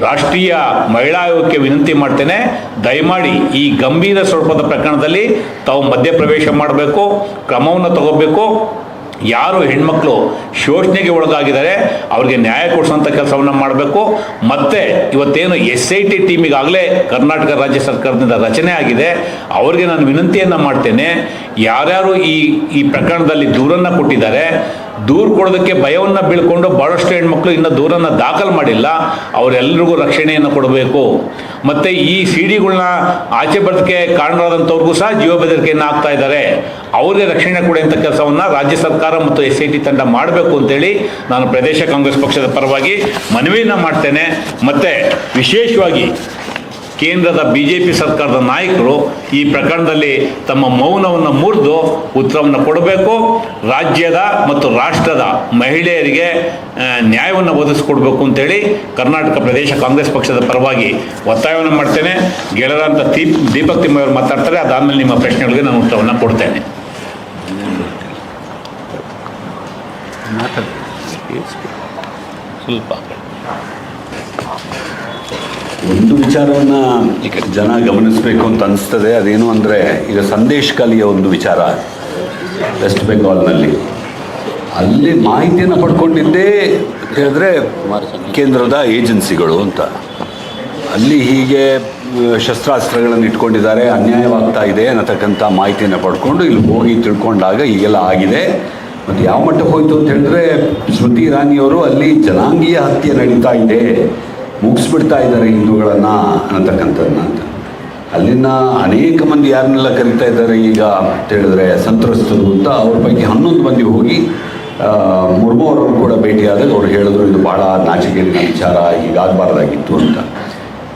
ರಾಷ್ಟ್ರೀಯ ಮಹಿಳಾ ಆಯೋಗಕ್ಕೆ ವಿನಂತಿ ಮಾಡ್ತೇನೆ, ದಯಮಾಡಿ ಈ ಗಂಭೀರ ಸ್ವರೂಪದ ಪ್ರಕರಣದಲ್ಲಿ ತಾವು ಮಧ್ಯಪ್ರವೇಶ ಮಾಡಬೇಕು, ಕ್ರಮವನ್ನು ತಗೋಬೇಕು. ಯಾರು ಹೆಣ್ಮಕ್ಳು ಶೋಷಣೆಗೆ ಒಳಗಾಗಿದ್ದಾರೆ, ಅವ್ರಿಗೆ ನ್ಯಾಯ ಕೊಡಿಸುವಂಥ ಕೆಲಸವನ್ನು ಮಾಡಬೇಕು. ಮತ್ತೆ ಇವತ್ತೇನು ಎಸ್ ಐ ಟಿ ಟೀಮಿಗಾಗಲೇ ಕರ್ನಾಟಕ ರಾಜ್ಯ ಸರ್ಕಾರದಿಂದ ರಚನೆ ಆಗಿದೆ. ಅವರಿಗೆ ನಾನು ವಿನಂತಿಯನ್ನು ಮಾಡ್ತೇನೆ. ಯಾರ್ಯಾರು ಈ ಈ ಪ್ರಕರಣದಲ್ಲಿ ದೂರನ್ನು ಕೊಟ್ಟಿದ್ದಾರೆ ದೂರು ಕೊಡೋದಕ್ಕೆ ಭಯವನ್ನು ಬೀಳ್ಕೊಂಡು ಭಾಳಷ್ಟು ಹೆಣ್ಮಕ್ಳು ಇನ್ನೂ ದೂರನ್ನು ದಾಖಲು ಮಾಡಿಲ್ಲ ಅವರೆಲ್ಲರಿಗೂ ರಕ್ಷಣೆಯನ್ನು ಕೊಡಬೇಕು. ಮತ್ತು ಈ ಸಿ ಡಿಗಳನ್ನ ಆಚೆ ಬರೋದಕ್ಕೆ ಕಾರಣರಾದಂಥವ್ರಿಗೂ ಸಹ ಜೀವ ಬೆದರಿಕೆಯನ್ನು ಆಗ್ತಾ ಇದ್ದಾರೆ. ಅವರಿಗೆ ರಕ್ಷಣೆ ಕೊಡುವಂಥ ಕೆಲಸವನ್ನು ರಾಜ್ಯ ಸರ್ಕಾರ ಮತ್ತು ಎಸ್ ಐ ಟಿ ತಂಡ ಮಾಡಬೇಕು ಅಂತೇಳಿ ನಾನು ಪ್ರದೇಶ ಕಾಂಗ್ರೆಸ್ ಪಕ್ಷದ ಪರವಾಗಿ ಮನವಿಯನ್ನು ಮಾಡ್ತೇನೆ. ಮತ್ತು ವಿಶೇಷವಾಗಿ ಕೇಂದ್ರದ ಬಿ ಜೆ ಪಿ ಸರ್ಕಾರದ ನಾಯಕರು ಈ ಪ್ರಕರಣದಲ್ಲಿ ತಮ್ಮ ಮೌನವನ್ನು ಮುರಿದು ಉತ್ತರವನ್ನು ಕೊಡಬೇಕು. ರಾಜ್ಯದ ಮತ್ತು ರಾಷ್ಟ್ರದ ಮಹಿಳೆಯರಿಗೆ ನ್ಯಾಯವನ್ನು ಒದಗಿಸ್ಕೊಡ್ಬೇಕು ಅಂತೇಳಿ ಕರ್ನಾಟಕ ಪ್ರದೇಶ ಕಾಂಗ್ರೆಸ್ ಪಕ್ಷದ ಪರವಾಗಿ ಒತ್ತಾಯವನ್ನು ಮಾಡ್ತೇನೆ. ಗೆಳೆಯರಂತ ದೀಪ್ ದೀಪಕ್ ತಿಮ್ಮಯ್ಯವರು ಮಾತಾಡ್ತಾರೆ. ಅದಾದಮೇಲೆ ನಿಮ್ಮ ಪ್ರಶ್ನೆಗಳಿಗೆ ನಾನು ಉತ್ತರವನ್ನು ಕೊಡ್ತೇನೆ. ಸ್ವಲ್ಪ.
ಒಂದು ವಿಚಾರವನ್ನ ಜನ ಗಮನಿಸಬೇಕು ಅಂತ ಅನಿಸ್ತದೆ. ಅದೇನು ಅಂದರೆ, ಈಗ ಸಂದೇಶ್ ಕಲಿಯ ಒಂದು ವಿಚಾರ ವೆಸ್ಟ್ ಬೆಂಗಾಲ್ನಲ್ಲಿ ಅಲ್ಲಿ ಮಾಹಿತಿಯನ್ನು ಪಡ್ಕೊಂಡಿದ್ದೇ ಹೇಳಿದ್ರೆ ಕೇಂದ್ರದ ಏಜೆನ್ಸಿಗಳು ಅಂತ. ಅಲ್ಲಿ ಹೀಗೆ ಶಸ್ತ್ರಾಸ್ತ್ರಗಳನ್ನು ಇಟ್ಕೊಂಡಿದ್ದಾರೆ, ಅನ್ಯಾಯವಾಗ್ತಾ ಇದೆ ಅನ್ನತಕ್ಕಂಥ ಮಾಹಿತಿಯನ್ನು ಪಡ್ಕೊಂಡು ಇಲ್ಲಿ ಹೋಗಿ ತಿಳ್ಕೊಂಡಾಗ ಈಗೆಲ್ಲ ಆಗಿದೆ. ಮತ್ತು ಯಾವ ಮಟ್ಟಕ್ಕೆ ಹೋಯಿತು ಅಂತ ಹೇಳಿದ್ರೆ, ಸ್ಮೃತಿ ಇರಾನಿಯವರು ಅಲ್ಲಿ ಜನಾಂಗೀಯ ಹತ್ಯೆ ನಡೀತಾ ಇದೆ. ಮುಗಿಸ್ಬಿಡ್ತಾ ಇದ್ದಾರೆ ಹಿಂದೂಗಳನ್ನು ಅನ್ನತಕ್ಕಂಥದ್ದನ್ನ ಅಂತ. ಅಲ್ಲಿನ ಅನೇಕ ಮಂದಿ ಯಾರನ್ನೆಲ್ಲ ಕರಿತಾ ಇದ್ದಾರೆ ಈಗ ಅಂತ ಹೇಳಿದ್ರೆ ಸಂತ್ರಸ್ತರು ಅಂತ ಅವ್ರ ಪೈಕಿ ಹನ್ನೊಂದು ಮಂದಿ ಹೋಗಿ ಮುರ್ಮು ಅವರನ್ನು ಕೂಡ ಭೇಟಿಯಾದಾಗ ಅವ್ರು ಹೇಳಿದ್ರು, ಇದು ಭಾಳ ನಾಚಿಕೆಯಲ್ಲಿನ ವಿಚಾರ ಹೀಗಾಗಬಾರ್ದಾಗಿತ್ತು ಅಂತ.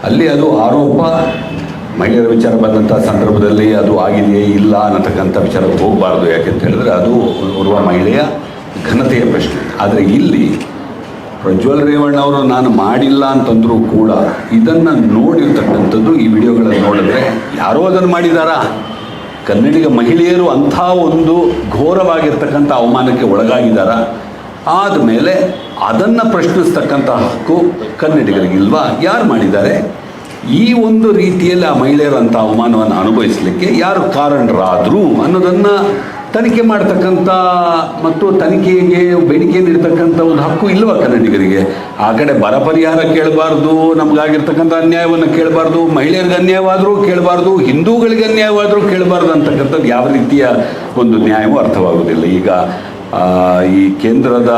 ಅಲ್ಲಿ ಅದು ಆರೋಪ, ಮಹಿಳೆಯರ ವಿಚಾರ ಬಂದಂಥ ಸಂದರ್ಭದಲ್ಲಿ ಅದು ಆಗಿದೆಯೇ ಇಲ್ಲ ಅನ್ನತಕ್ಕಂಥ ವಿಚಾರಕ್ಕೆ ಹೋಗಬಾರ್ದು ಯಾಕೆಂತ ಹೇಳಿದ್ರೆ ಅದು ಓರ್ವ ಮಹಿಳೆಯ ಘನತೆಯ ಪ್ರಶ್ನೆ. ಆದರೆ ಇಲ್ಲಿ ಪ್ರಜ್ವಲ್ ರೇವಣ್ಣ ಅವರು ನಾನು ಮಾಡಿಲ್ಲ ಅಂತಂದರೂ ಕೂಡ ಇದನ್ನು ನೋಡಿರ್ತಕ್ಕಂಥದ್ದು ಈ ವಿಡಿಯೋಗಳನ್ನು ನೋಡಿದ್ರೆ ಯಾರೋ ಅದನ್ನು ಮಾಡಿದಾರಾ? ಕನ್ನಡಿಗ ಮಹಿಳೆಯರು ಅಂಥ ಒಂದು ಘೋರವಾಗಿರ್ತಕ್ಕಂಥ ಅವಮಾನಕ್ಕೆ ಒಳಗಾಗಿದ್ದಾರಾ ಆದಮೇಲೆ ಅದನ್ನು ಪ್ರಶ್ನಿಸ್ತಕ್ಕಂಥ ಹಕ್ಕು ಕನ್ನಡಿಗರಿಗಿಲ್ವಾ? ಯಾರು ಮಾಡಿದ್ದಾರೆ? ಈ ಒಂದು ರೀತಿಯಲ್ಲಿ ಆ ಮಹಿಳೆಯರಂಥ ಅವಮಾನವನ್ನು ಅನುಭವಿಸಲಿಕ್ಕೆ ಯಾರು ಕಾರಣರಾದರು ಅನ್ನೋದನ್ನು ತನಿಖೆ ಮಾಡ್ತಕ್ಕಂಥ ಮತ್ತು ತನಿಖೆಗೆ ಬೇಡಿಕೆ ನೀಡ್ತಕ್ಕಂಥ ಒಂದು ಹಕ್ಕು ಇಲ್ಲವ ಕನ್ನಡಿಗರಿಗೆ? ಆ ಕಡೆ ಬರ ಪರಿಹಾರ ಕೇಳಬಾರ್ದು, ನಮಗಾಗಿರ್ತಕ್ಕಂಥ ಅನ್ಯಾಯವನ್ನು ಕೇಳಬಾರ್ದು, ಮಹಿಳೆಯರಿಗೆ ಅನ್ಯಾಯವಾದರೂ ಕೇಳಬಾರ್ದು, ಹಿಂದೂಗಳಿಗೆ ಅನ್ಯಾಯವಾದರೂ ಕೇಳಬಾರ್ದು ಅಂತಕ್ಕಂಥದ್ದು ಯಾವ ರೀತಿಯ ಒಂದು ನ್ಯಾಯವೂ ಅರ್ಥವಾಗುವುದಿಲ್ಲ. ಈಗ ಈ ಕೇಂದ್ರದ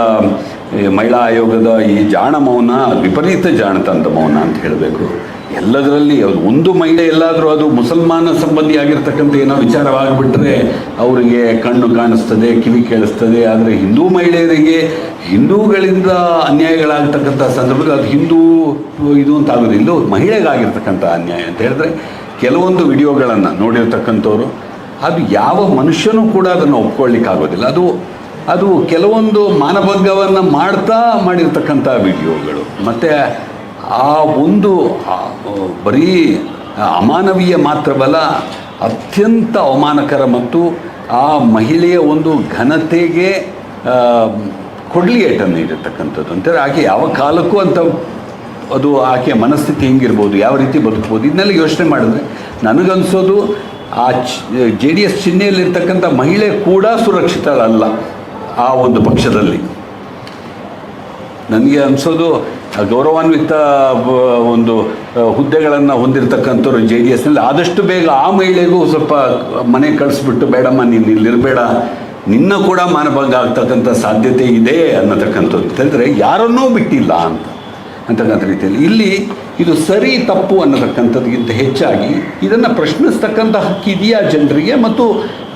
ಮಹಿಳಾ ಆಯೋಗದ ಈ ಜಾಣ ಮೌನ, ವಿಪರೀತ ಜಾಣತಂತ ಮೌನ ಅಂತ ಹೇಳಬೇಕು. ಎಲ್ಲದರಲ್ಲಿ ಅದು ಒಂದು ಮಹಿಳೆ ಎಲ್ಲಾದರೂ ಅದು ಮುಸಲ್ಮಾನ ಸಂಬಂಧಿ ಆಗಿರ್ತಕ್ಕಂಥ ಏನೋ ವಿಚಾರವಾಗಿಬಿಟ್ರೆ ಅವರಿಗೆ ಕಣ್ಣು ಕಾಣಿಸ್ತದೆ, ಕಿವಿ ಕೇಳಿಸ್ತದೆ. ಆದರೆ ಹಿಂದೂ ಮಹಿಳೆಯರಿಗೆ ಹಿಂದೂಗಳಿಂದ ಅನ್ಯಾಯಗಳಾಗ್ತಕ್ಕಂಥ ಸಂದರ್ಭದಲ್ಲಿ ಅದು ಹಿಂದೂ ಇದು ಅಂತ ಆಗೋದಿಲ್ಲ. ಮಹಿಳೆಗಾಗಿರ್ತಕ್ಕಂಥ ಅನ್ಯಾಯ ಅಂತ ಹೇಳಿದ್ರೆ ಕೆಲವೊಂದು ವಿಡಿಯೋಗಳನ್ನು ನೋಡಿರ್ತಕ್ಕಂಥವ್ರು, ಅದು ಯಾವ ಮನುಷ್ಯನೂ ಕೂಡ ಅದನ್ನು ಒಪ್ಕೊಳ್ಳಿಕ್ಕಾಗೋದಿಲ್ಲ. ಅದು ಅದು ಕೆಲವೊಂದು ಮಾನಭಂಗವನ್ನು ಮಾಡ್ತಾ ಮಾಡಿರ್ತಕ್ಕಂಥ ವಿಡಿಯೋಗಳು. ಮತ್ತು ಆ ಒಂದು ಬರೀ ಅಮಾನವೀಯ ಮಾತ್ರವಲ್ಲ, ಅತ್ಯಂತ ಅವಮಾನಕರ ಮತ್ತು ಆ ಮಹಿಳೆಯ ಒಂದು ಘನತೆಗೆ ಕೊಡ್ಲಿಯೇಟನ್ನು ನೀಡಿರ್ತಕ್ಕಂಥದ್ದು. ಅಂತೇಳಿ ಆಕೆ ಯಾವ ಕಾಲಕ್ಕೂ ಅಂತ ಅದು ಆಕೆಯ ಮನಸ್ಥಿತಿ ಹೆಂಗಿರ್ಬೋದು, ಯಾವ ರೀತಿ ಬದುಕ್ಬೋದು, ಇದನ್ನೆಲ್ಲ ಯೋಚನೆ ಮಾಡಿದ್ರೆ ನನಗನ್ಸೋದು ಆ ಜೆ ಡಿ ಎಸ್ ಚಿಹ್ನೆಯಲ್ಲಿರ್ತಕ್ಕಂಥ ಮಹಿಳೆ ಕೂಡ ಸುರಕ್ಷಿತಳಲ್ಲ ಆ ಒಂದು ಪಕ್ಷದಲ್ಲಿ. ನನಗೆ ಅನಿಸೋದು ಗೌರವಾನ್ವಿತ ಒಂದು ಹುದ್ದೆಗಳನ್ನು ಹೊಂದಿರತಕ್ಕಂಥವ್ರು ಜೆ ಡಿ ಎಸ್ನಲ್ಲಿ ಆದಷ್ಟು ಬೇಗ ಆ ಮಹಿಳೆಗೂ ಸ್ವಲ್ಪ ಮನೆ ಕಳಿಸ್ಬಿಟ್ಟು, ಬೇಡಮ್ಮ, ನೀನು ಇಲ್ಲಿರಬೇಡ ನಿನ್ನ ಕೂಡ ಮಾನಭಂಗ ಆಗ್ತಕ್ಕಂಥ ಸಾಧ್ಯತೆ ಇದೆ, ಅನ್ನತಕ್ಕಂಥದ್ದು. ಅಂತಂದರೆ ಯಾರನ್ನೂ ಬಿಟ್ಟಿಲ್ಲ ಅಂತ, ಅಂತಕ್ಕಂಥ ರೀತಿಯಲ್ಲಿ. ಇಲ್ಲಿ ಇದು ಸರಿ, ತಪ್ಪು ಅನ್ನತಕ್ಕಂಥದ್ಗಿಂತ ಹೆಚ್ಚಾಗಿ ಇದನ್ನು ಪ್ರಶ್ನಿಸ್ತಕ್ಕಂಥ ಹಕ್ಕಿದೆಯಾ ಜನರಿಗೆ? ಮತ್ತು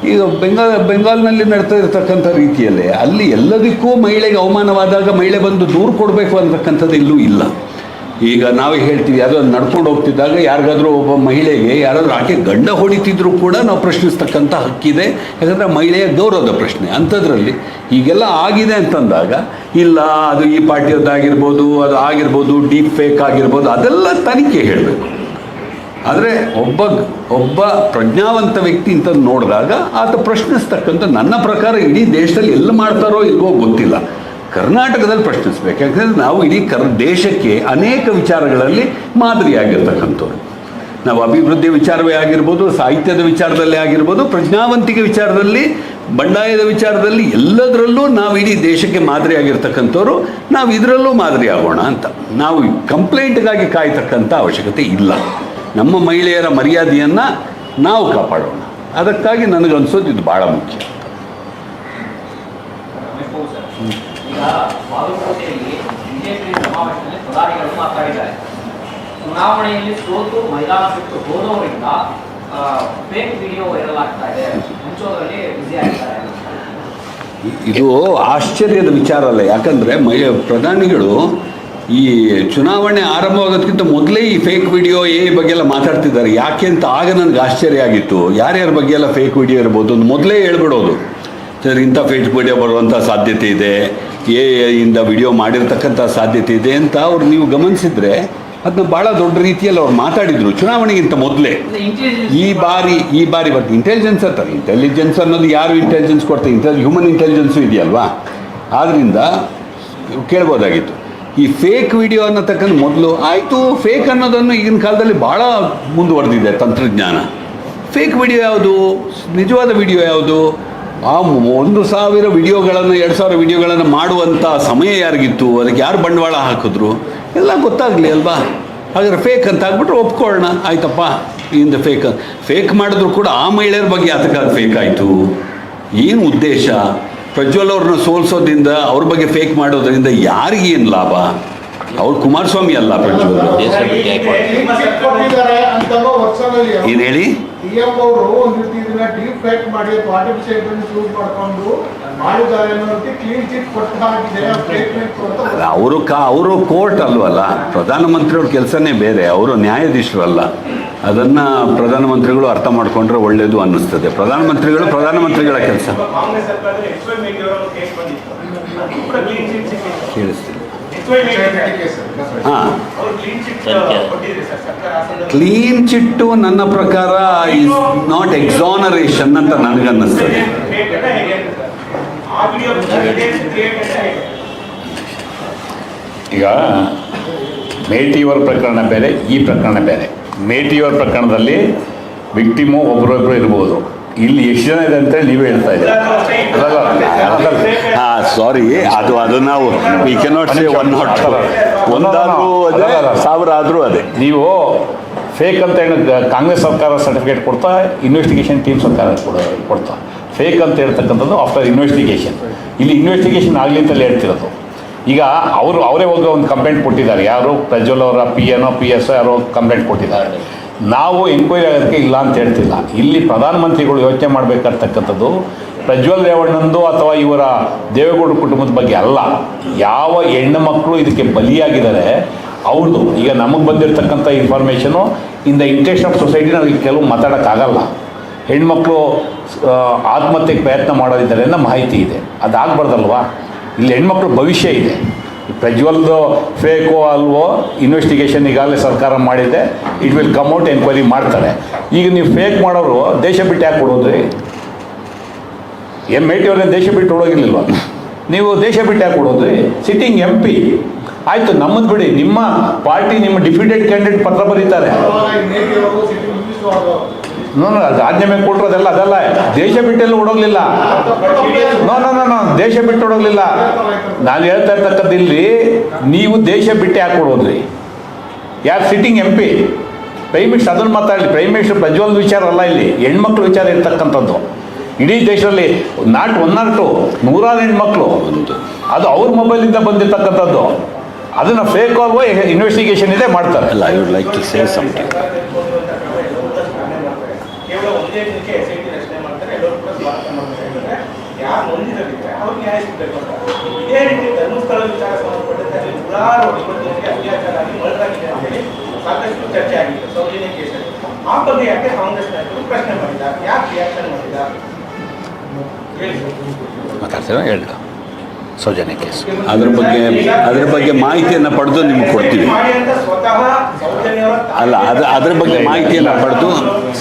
ಈಗ ಬೆಂಗಾಲ್, ಬೆಂಗಾಲ್ನಲ್ಲಿ ನಡ್ತಾ ಇರತಕ್ಕಂಥ ರೀತಿಯಲ್ಲಿ ಅಲ್ಲಿ ಎಲ್ಲದಕ್ಕೂ ಮಹಿಳೆಗೆ ಅವಮಾನವಾದಾಗ ಮಹಿಳೆ ಬಂದು ದೂರು ಕೊಡಬೇಕು ಅಂತಕ್ಕಂಥದ್ದು ಇಲ್ಲೂ ಇಲ್ಲ. ಈಗ ನಾವೇ ಹೇಳ್ತೀವಿ ಯಾರೋ ನಡ್ಕೊಂಡು ಹೋಗ್ತಿದ್ದಾಗ ಯಾರಿಗಾದರೂ ಒಬ್ಬ ಮಹಿಳೆಗೆ ಯಾರಾದರೂ ಆಕೆ ಗಂಡ ಹೊಡಿತಿದ್ರು ಕೂಡ ನಾವು ಪ್ರಶ್ನಿಸ್ತಕ್ಕಂಥ ಹಕ್ಕಿದೆ. ಯಾಕಂದರೆ ಮಹಿಳೆಯ ಗೌರವದ ಪ್ರಶ್ನೆ. ಅಂಥದ್ರಲ್ಲಿ ಈಗೆಲ್ಲ ಆಗಿದೆ ಅಂತಂದಾಗ, ಇಲ್ಲ, ಅದು ಈ ಪಾರ್ಟಿಯದ್ದಾಗಿರ್ಬೋದು, ಅದು ಆಗಿರ್ಬೋದು ಡೀಪ್ ಫೇಕ್ ಆಗಿರ್ಬೋದು, ಅದೆಲ್ಲ ತನಿಖೆ ಹೇಳಬೇಕು. ಆದರೆ ಒಬ್ಬ ಒಬ್ಬ ಪ್ರಜ್ಞಾವಂತ ವ್ಯಕ್ತಿ ಅಂತ ನೋಡಿದಾಗ ಆತ ಪ್ರಶ್ನಿಸ್ತಕ್ಕಂಥ ನನ್ನ ಪ್ರಕಾರ ಇಡೀ ದೇಶದಲ್ಲಿ ಎಲ್ಲಿ ಮಾಡ್ತಾರೋ ಇಲ್ವೋ ಗೊತ್ತಿಲ್ಲ. ಕರ್ನಾಟಕದಲ್ಲಿ ಪ್ರಶ್ನಿಸ್ಬೇಕು. ಯಾಕಂದರೆ ನಾವು ಇಡೀ ಕರ್, ದೇಶಕ್ಕೆ ಅನೇಕ ವಿಚಾರಗಳಲ್ಲಿ ಮಾದರಿಯಾಗಿರ್ತಕ್ಕಂಥವ್ರು. ನಾವು ಅಭಿವೃದ್ಧಿ ವಿಚಾರವೇ ಆಗಿರ್ಬೋದು, ಸಾಹಿತ್ಯದ ವಿಚಾರದಲ್ಲಿ ಆಗಿರ್ಬೋದು, ಪ್ರಜ್ಞಾವಂತಿಕೆ ವಿಚಾರದಲ್ಲಿ, ಬಂಡಾಯದ ವಿಚಾರದಲ್ಲಿ ಎಲ್ಲದರಲ್ಲೂ ನಾವು ಇಡೀ ದೇಶಕ್ಕೆ ಮಾದರಿಯಾಗಿರ್ತಕ್ಕಂಥವ್ರು. ನಾವು ಇದರಲ್ಲೂ ಮಾದರಿ ಆಗೋಣ ಅಂತ. ನಾವು ಕಂಪ್ಲೇಂಟ್ಗಾಗಿ ಕಾಯ್ತಕ್ಕಂಥ ಅವಶ್ಯಕತೆ ಇಲ್ಲ. ನಮ್ಮ ಮಹಿಳೆಯರ ಮರ್ಯಾದೆಯನ್ನು ನಾವು ಕಾಪಾಡೋಣ. ಅದಕ್ಕಾಗಿ ನನಗನ್ಸೋದು ಇದು ಭಾಳ ಮುಖ್ಯ.
ಚುನಾವಣೆಯಲ್ಲಿ ಸೋತು ಮೈದಾನ ಬಿಟ್ಟು ಹೋದವರಿಂದ ಫೇಕ್ ವಿಡಿಯೋ ವೈರಲ್ ಆಗ್ತಾ ಇದೆ. ಹಂಚೋದ್ರಲ್ಲಿ ಬ್ಯುಸಿ ಆಗ್ತಾರೆ
ಇದು ಆಶ್ಚರ್ಯದ ವಿಚಾರ ಅಲ್ಲ. ಯಾಕಂದರೆ ಮೈ ಪ್ರಧಾನಿಗಳು ಈ ಚುನಾವಣೆ ಆರಂಭವಾಗೋದಕ್ಕಿಂತ ಮೊದಲೇ ಈ ಫೇಕ್ ವಿಡಿಯೋ ಎ ಬಗ್ಗೆ ಎಲ್ಲ ಮಾತಾಡ್ತಿದ್ದಾರೆ. ಯಾಕೆ ಅಂತ ಆಗ ನನಗೆ ಆಶ್ಚರ್ಯ ಆಗಿತ್ತು. ಯಾರ್ಯಾರ ಬಗ್ಗೆ ಎಲ್ಲ ಫೇಕ್ ವಿಡಿಯೋ ಇರ್ಬೋದು ಅಂತ ಮೊದಲೇ ಹೇಳ್ಬಿಡೋದು. ಸರ್, ಇಂಥ ಫೇಕ್ ವಿಡಿಯೋ ಬರುವಂಥ ಸಾಧ್ಯತೆ ಇದೆ. ಎ ಇಂದ ವಿಡಿಯೋ ಮಾಡಿರ್ತಕ್ಕಂಥ ಸಾಧ್ಯತೆ ಇದೆ ಅಂತ ಅವ್ರು ನೀವು ಗಮನಿಸಿದ್ರೆ ಅದನ್ನ ಭಾಳ ದೊಡ್ಡ ರೀತಿಯಲ್ಲಿ ಅವ್ರು ಮಾತಾಡಿದರು ಚುನಾವಣೆಗಿಂತ ಮೊದಲೇ. ಈ ಬಾರಿ ಈ ಬಾರಿ ಬರ್ತೀವಿ ಇಂಟೆಲಿಜೆನ್ಸ್ ಅಂತ ಇಂಟೆಲಿಜೆನ್ಸ್ ಅನ್ನೋದು ಯಾರು ಇಂಟೆಲಿಜೆನ್ಸ್ ಕೊಡ್ತಾರೆ? ಇಂಟೆಲ್ ಹ್ಯೂಮನ್ ಇಂಟೆಲಿಜೆನ್ಸು ಇದೆಯಲ್ವಾ? ಆದ್ದರಿಂದ ಕೇಳ್ಬೋದಾಗಿತ್ತು. ಈ ಫೇಕ್ ವಿಡಿಯೋ ಅನ್ನತಕ್ಕಂಥ ಮೊದಲು ಆಯಿತು ಫೇಕ್ ಅನ್ನೋದನ್ನು ಈಗಿನ ಕಾಲದಲ್ಲಿ ಭಾಳ ಮುಂದುವರೆದಿದೆ ತಂತ್ರಜ್ಞಾನ. ಫೇಕ್ ವಿಡಿಯೋ ಯಾವುದು? ನಿಜವಾದ ವಿಡಿಯೋ ಯಾವುದು? ಆ ಒಂದು ಸಾವಿರ ವಿಡಿಯೋಗಳನ್ನು ಎರಡು ಸಾವಿರ ವಿಡಿಯೋಗಳನ್ನು ಮಾಡುವಂಥ ಸಮಯ ಯಾರಿಗಿತ್ತು? ಅದಕ್ಕೆ ಯಾರು ಬಂಡವಾಳ ಹಾಕಿದ್ರು? ಎಲ್ಲ ಗೊತ್ತಾಗಲಿ ಅಲ್ವಾ? ಹಾಗಾದ್ರೆ ಫೇಕ್ ಅಂತ ಆಗ್ಬಿಟ್ರೆ ಒಪ್ಕೊಳ್ಳೋಣ. ಆಯ್ತಪ್ಪ ಇಂದ ಫೇಕ್ ಫೇಕ್ ಮಾಡಿದ್ರು ಕೂಡ ಆ ಮಹಿಳೆಯರ ಬಗ್ಗೆ ಅದಕ್ಕಾಗಿ ಫೇಕ್ ಆಯಿತು? ಏನು ಉದ್ದೇಶ? ಪ್ರಜ್ವಲ್ ಅವ್ರನ್ನ ಸೋಲ್ಸೋದ್ರಿಂದ ಅವ್ರ ಬಗ್ಗೆ ಫೇಕ್ ಮಾಡೋದ್ರಿಂದ ಯಾರಿಗೇನು ಲಾಭ? ಅವ್ರು ಕುಮಾರಸ್ವಾಮಿ ಅಲ್ಲ ಪ್ರಜ್ವಲ್. ಏನ್ ಹೇಳಿ?
ಅವರು
ಕಾ ಅವರು ಕೋರ್ಟ್ ಅಲ್ವಲ್ಲ ಪ್ರಧಾನಮಂತ್ರಿಯವ್ರ ಕೆಲಸನೇ ಬೇರೆ. ಅವರು ನ್ಯಾಯಾಧೀಶರು ಅಲ್ಲ. ಅದನ್ನು ಪ್ರಧಾನಮಂತ್ರಿಗಳು ಅರ್ಥ ಮಾಡಿಕೊಂಡ್ರೆ ಒಳ್ಳೆಯದು ಅನ್ನಿಸ್ತದೆ. ಪ್ರಧಾನಮಂತ್ರಿಗಳು ಪ್ರಧಾನಮಂತ್ರಿಗಳ ಕೆಲಸ. ಹಾಂ.
ಕ್ಲೀನ್
ಚಿಟ್ಟು ನನ್ನ ಪ್ರಕಾರ ಇಸ್ ನಾಟ್ ಎಕ್ಸಾನರೇಷನ್ ಅಂತ ನನಗನ್ನಿಸ್ತದೆ.
ಈಗ ಮೇಟಿಯವರ ಪ್ರಕರಣ ಬೇರೆ ಈ ಪ್ರಕರಣ ಬೇರೆ. ಮೇಟಿಯವರ ಪ್ರಕರಣದಲ್ಲಿ ವಿಕ್ಟಿಮು ಒಬ್ಬರೊಬ್ಬರು ಇರ್ಬೋದು. ಇಲ್ಲಿ ಎಷ್ಟು ಜನ ಇದೆ ಅಂತೇಳಿ ನೀವೇ ಹೇಳ್ತಾ ಇದ್ದೀರಾ.
ಹಾ ಸಾರಿ ಅದು ಅದು ನಾವು we cannot say one not ಒಂದಾದ್ರೂ ಅದೇ ಸಾವಿರ ಆದರೂ ಅದೇ.
ನೀವು ಫೇಕ್ ಅಂತ ಹೇಳಿ ಕಾಂಗ್ರೆಸ್ ಸರ್ಕಾರ ಸರ್ಟಿಫಿಕೇಟ್ ಕೊಡ್ತಾ ಇನ್ವೆಸ್ಟಿಗೇಷನ್ ಟೀಮ್ ಸರ್ಕಾರ ಕೊಡ ಕೊಡ್ತಾ. ಫೇಕ್ ಅಂತ ಹೇಳ್ತಕ್ಕಂಥದ್ದು ಆಫ್ಟರ್ ಇನ್ವೆಸ್ಟಿಗೇಷನ್ ಇಲ್ಲಿ ಇನ್ವೆಸ್ಟಿಗೇಷನ್ ಆಗಲಿ ಅಂತಲೇ ಹೇಳ್ತಿರೋದು. ಈಗ ಅವರು, ಅವರೇ ಹೋಗಿ ಒಂದು ಕಂಪ್ಲೇಂಟ್ ಕೊಟ್ಟಿದ್ದಾರೆ. ಯಾರು ಪ್ರಜ್ವಲ್ ಅವರ ಪಿ ಎನೋ ಪಿ ಎಸ್ ಯಾರೋ ಕಂಪ್ಲೇಂಟ್ ಕೊಟ್ಟಿದ್ದಾರೆ. ನಾವು ಎನ್ಕ್ವೈರಿ ಆಗೋದಕ್ಕೆ ಇಲ್ಲ ಅಂತ ಹೇಳ್ತಿಲ್ಲ. ಇಲ್ಲಿ ಪ್ರಧಾನಮಂತ್ರಿಗಳು ಯೋಚನೆ ಮಾಡಬೇಕಾಗ್ತಕ್ಕಂಥದ್ದು ಪ್ರಜ್ವಲ್ ರೇವಣ್ಣಂದು ಅಥವಾ ಇವರ ದೇವೇಗೌಡ ಕುಟುಂಬದ ಬಗ್ಗೆ ಅಲ್ಲ. ಯಾವ ಹೆಣ್ಣು ಮಕ್ಕಳು ಇದಕ್ಕೆ ಬಲಿಯಾಗಿದ್ದಾರೆ, ಅವ್ರದ್ದು. ಈಗ ನಮಗೆ ಬಂದಿರತಕ್ಕಂಥ information in the interest of society ನಾವು ಕೆಲವು ಮಾತಾಡೋಕ್ಕಾಗಲ್ಲ. ಹೆಣ್ಮಕ್ಳು ಆತ್ಮಹತ್ಯೆಗೆ ಪ್ರಯತ್ನ ಮಾಡೋದಿದ್ದಾರೆ ಅನ್ನೋ ಮಾಹಿತಿ ಇದೆ. ಅದಾಗಬಾರ್ದಲ್ವಾ? ಇಲ್ಲಿ ಹೆಣ್ಮಕ್ಳು ಭವಿಷ್ಯ ಇದೆ. ಪ್ರಜ್ವಲ್ದು ಫೇಕೋ ಅಲ್ವೋ ಇನ್ವೆಸ್ಟಿಗೇಷನ್ ಈಗಾಗಲೇ ಸರ್ಕಾರ ಮಾಡಿದೆ. It will come out enquiry ಮಾಡ್ತಾರೆ. ಈಗ ನೀವು ಫೇಕ್ ಮಾಡೋರು ದೇಶ ಬಿಟ್ಟು ಯಾಕೆ ಕೊಡೋದ್ರಿ ಎಂ ಅವ್ರನ್ನ ದೇಶ ಬಿಟ್ಟು ಹೋಗಿರ್ಲಿಲ್ವ ನೀವು ದೇಶ ಬಿಟ್ಟು ಯಾಕೆ ಕೊಡೋದ್ರಿ ಸಿಟ್ಟಿಂಗ್ ಎಂ ಪಿ ಆಯಿತು, ನಮ್ಮದು ಬಿಡಿ. ನಿಮ್ಮ ಪಾರ್ಟಿ ನಿಮ್ಮ ಡಿಫೀಟೆಡ್ ಕ್ಯಾಂಡಿಡೇಟ್ ಪತ್ರ ಬರೀತಾರೆ. ನೋ ನೋ ರಾಜೀನಾಮೆ ಕೊಟ್ಟರು ಅದೆಲ್ಲ, ಅದಲ್ಲ ದೇಶ ಬಿಟ್ಟೆಲ್ಲ ಓಡೋಗ್ಲಿಲ್ಲ. ನೋ ನೋ ನೋ ದೇಶ ಬಿಟ್ಟು ಓಡೋಗ್ಲಿಲ್ಲ. ನಾನು ಹೇಳ್ತಾ ಇರ್ತಕ್ಕದ್ದು ಇಲ್ಲಿ, ನೀವು ದೇಶ ಬಿಟ್ಟು ಯಾಕೆ ಕೊಡೋದ್ರಿ ಯಾರು sitting M P prime minister ಅದನ್ನು ಮಾತಾಡಲಿ. ಪ್ರೈಮ್ ಮಿನಿಸ್ಟರ್ ಪ್ರಜ್ವಲ್ ವಿಚಾರ ಅಲ್ಲ ಇಲ್ಲಿ. ಹೆಣ್ಮಕ್ಳು ವಿಚಾರ ಇರ್ತಕ್ಕಂಥದ್ದು. ಇಡೀ ದೇಶದಲ್ಲಿ ನಾಟ್ ಒನ್ ನಾಟ್ ಟು, ನೂರಾರು ಹೆಣ್ಮಕ್ಳು. ಅದು ಅವ್ರ ಮೊಬೈಲಿಂದ ಬಂದಿರ್ತಕ್ಕಂಥದ್ದು. ಅದನ್ನು ಫೇಕ್ ಆಗುವ ಇನ್ವೆಸ್ಟಿಗೇಷನ್ ಇದೆ ಮಾಡ್ತಾರೆ.
I like to say something
ದಿನಕ್ಕೆ ಎಸ್ ಐ ಟಿ ರಚನೆ ಮಾಡ್ತಾರೆ, ಎಲ್ಲರೂ ಕೂಡ ಸ್ವಾಗತ ಮಾಡ್ತಾರೆ ಹೇಳಿದ್ರೆ ಯಾರು ನೊಂದಿದ್ದಾರೆ ಅವ್ರು ನ್ಯಾಯ ಸಿಗಬೇಕು ಅಂತ. ಇದೇ ರೀತಿ ಧರ್ಮಸ್ಥಳ ವಿಚಾರ ಸಂಬಂಧಪಟ್ಟಂತೆ ಅಲ್ಲಿ ನೂರಾರು ಇವತ್ತಿಗೆ ಅತ್ಯಾಚಾರ ಆಗಿ ಮರಳಾಗಿದೆ ಅಂತೇಳಿ ಸಾಕಷ್ಟು ಚರ್ಚೆ ಆಗಿದೆ ಸೌಜನ್ಯ ಕೇಸಲ್ಲಿ. ಆ ಬಗ್ಗೆ ಯಾಕೆ ಕಾಂಗ್ರೆಸ್ ನಾಯಕರು ಪ್ರಶ್ನೆ ಮಾಡಿದ್ದಾರೆ? ಯಾಕೆ ರಿಯಾಕ್ಷನ್ ಮಾಡಿದ್ದಾರೆ? ಹೇಳಿ
ಮಾತಾಡ್ತೀರಾ? ಹೇಳ. ಸೌಜನ್ಯ ಕೇಸ್ ಅದ್ರ ಬಗ್ಗೆ ಅದ್ರ ಬಗ್ಗೆ ಮಾಹಿತಿಯನ್ನು ಪಡೆದು ನಿಮ್ಗೆ ಕೊಡ್ತೀವಿ. ಅಲ್ಲ ಅದ ಅದ್ರ ಬಗ್ಗೆ ಮಾಹಿತಿಯನ್ನು ಪಡೆದು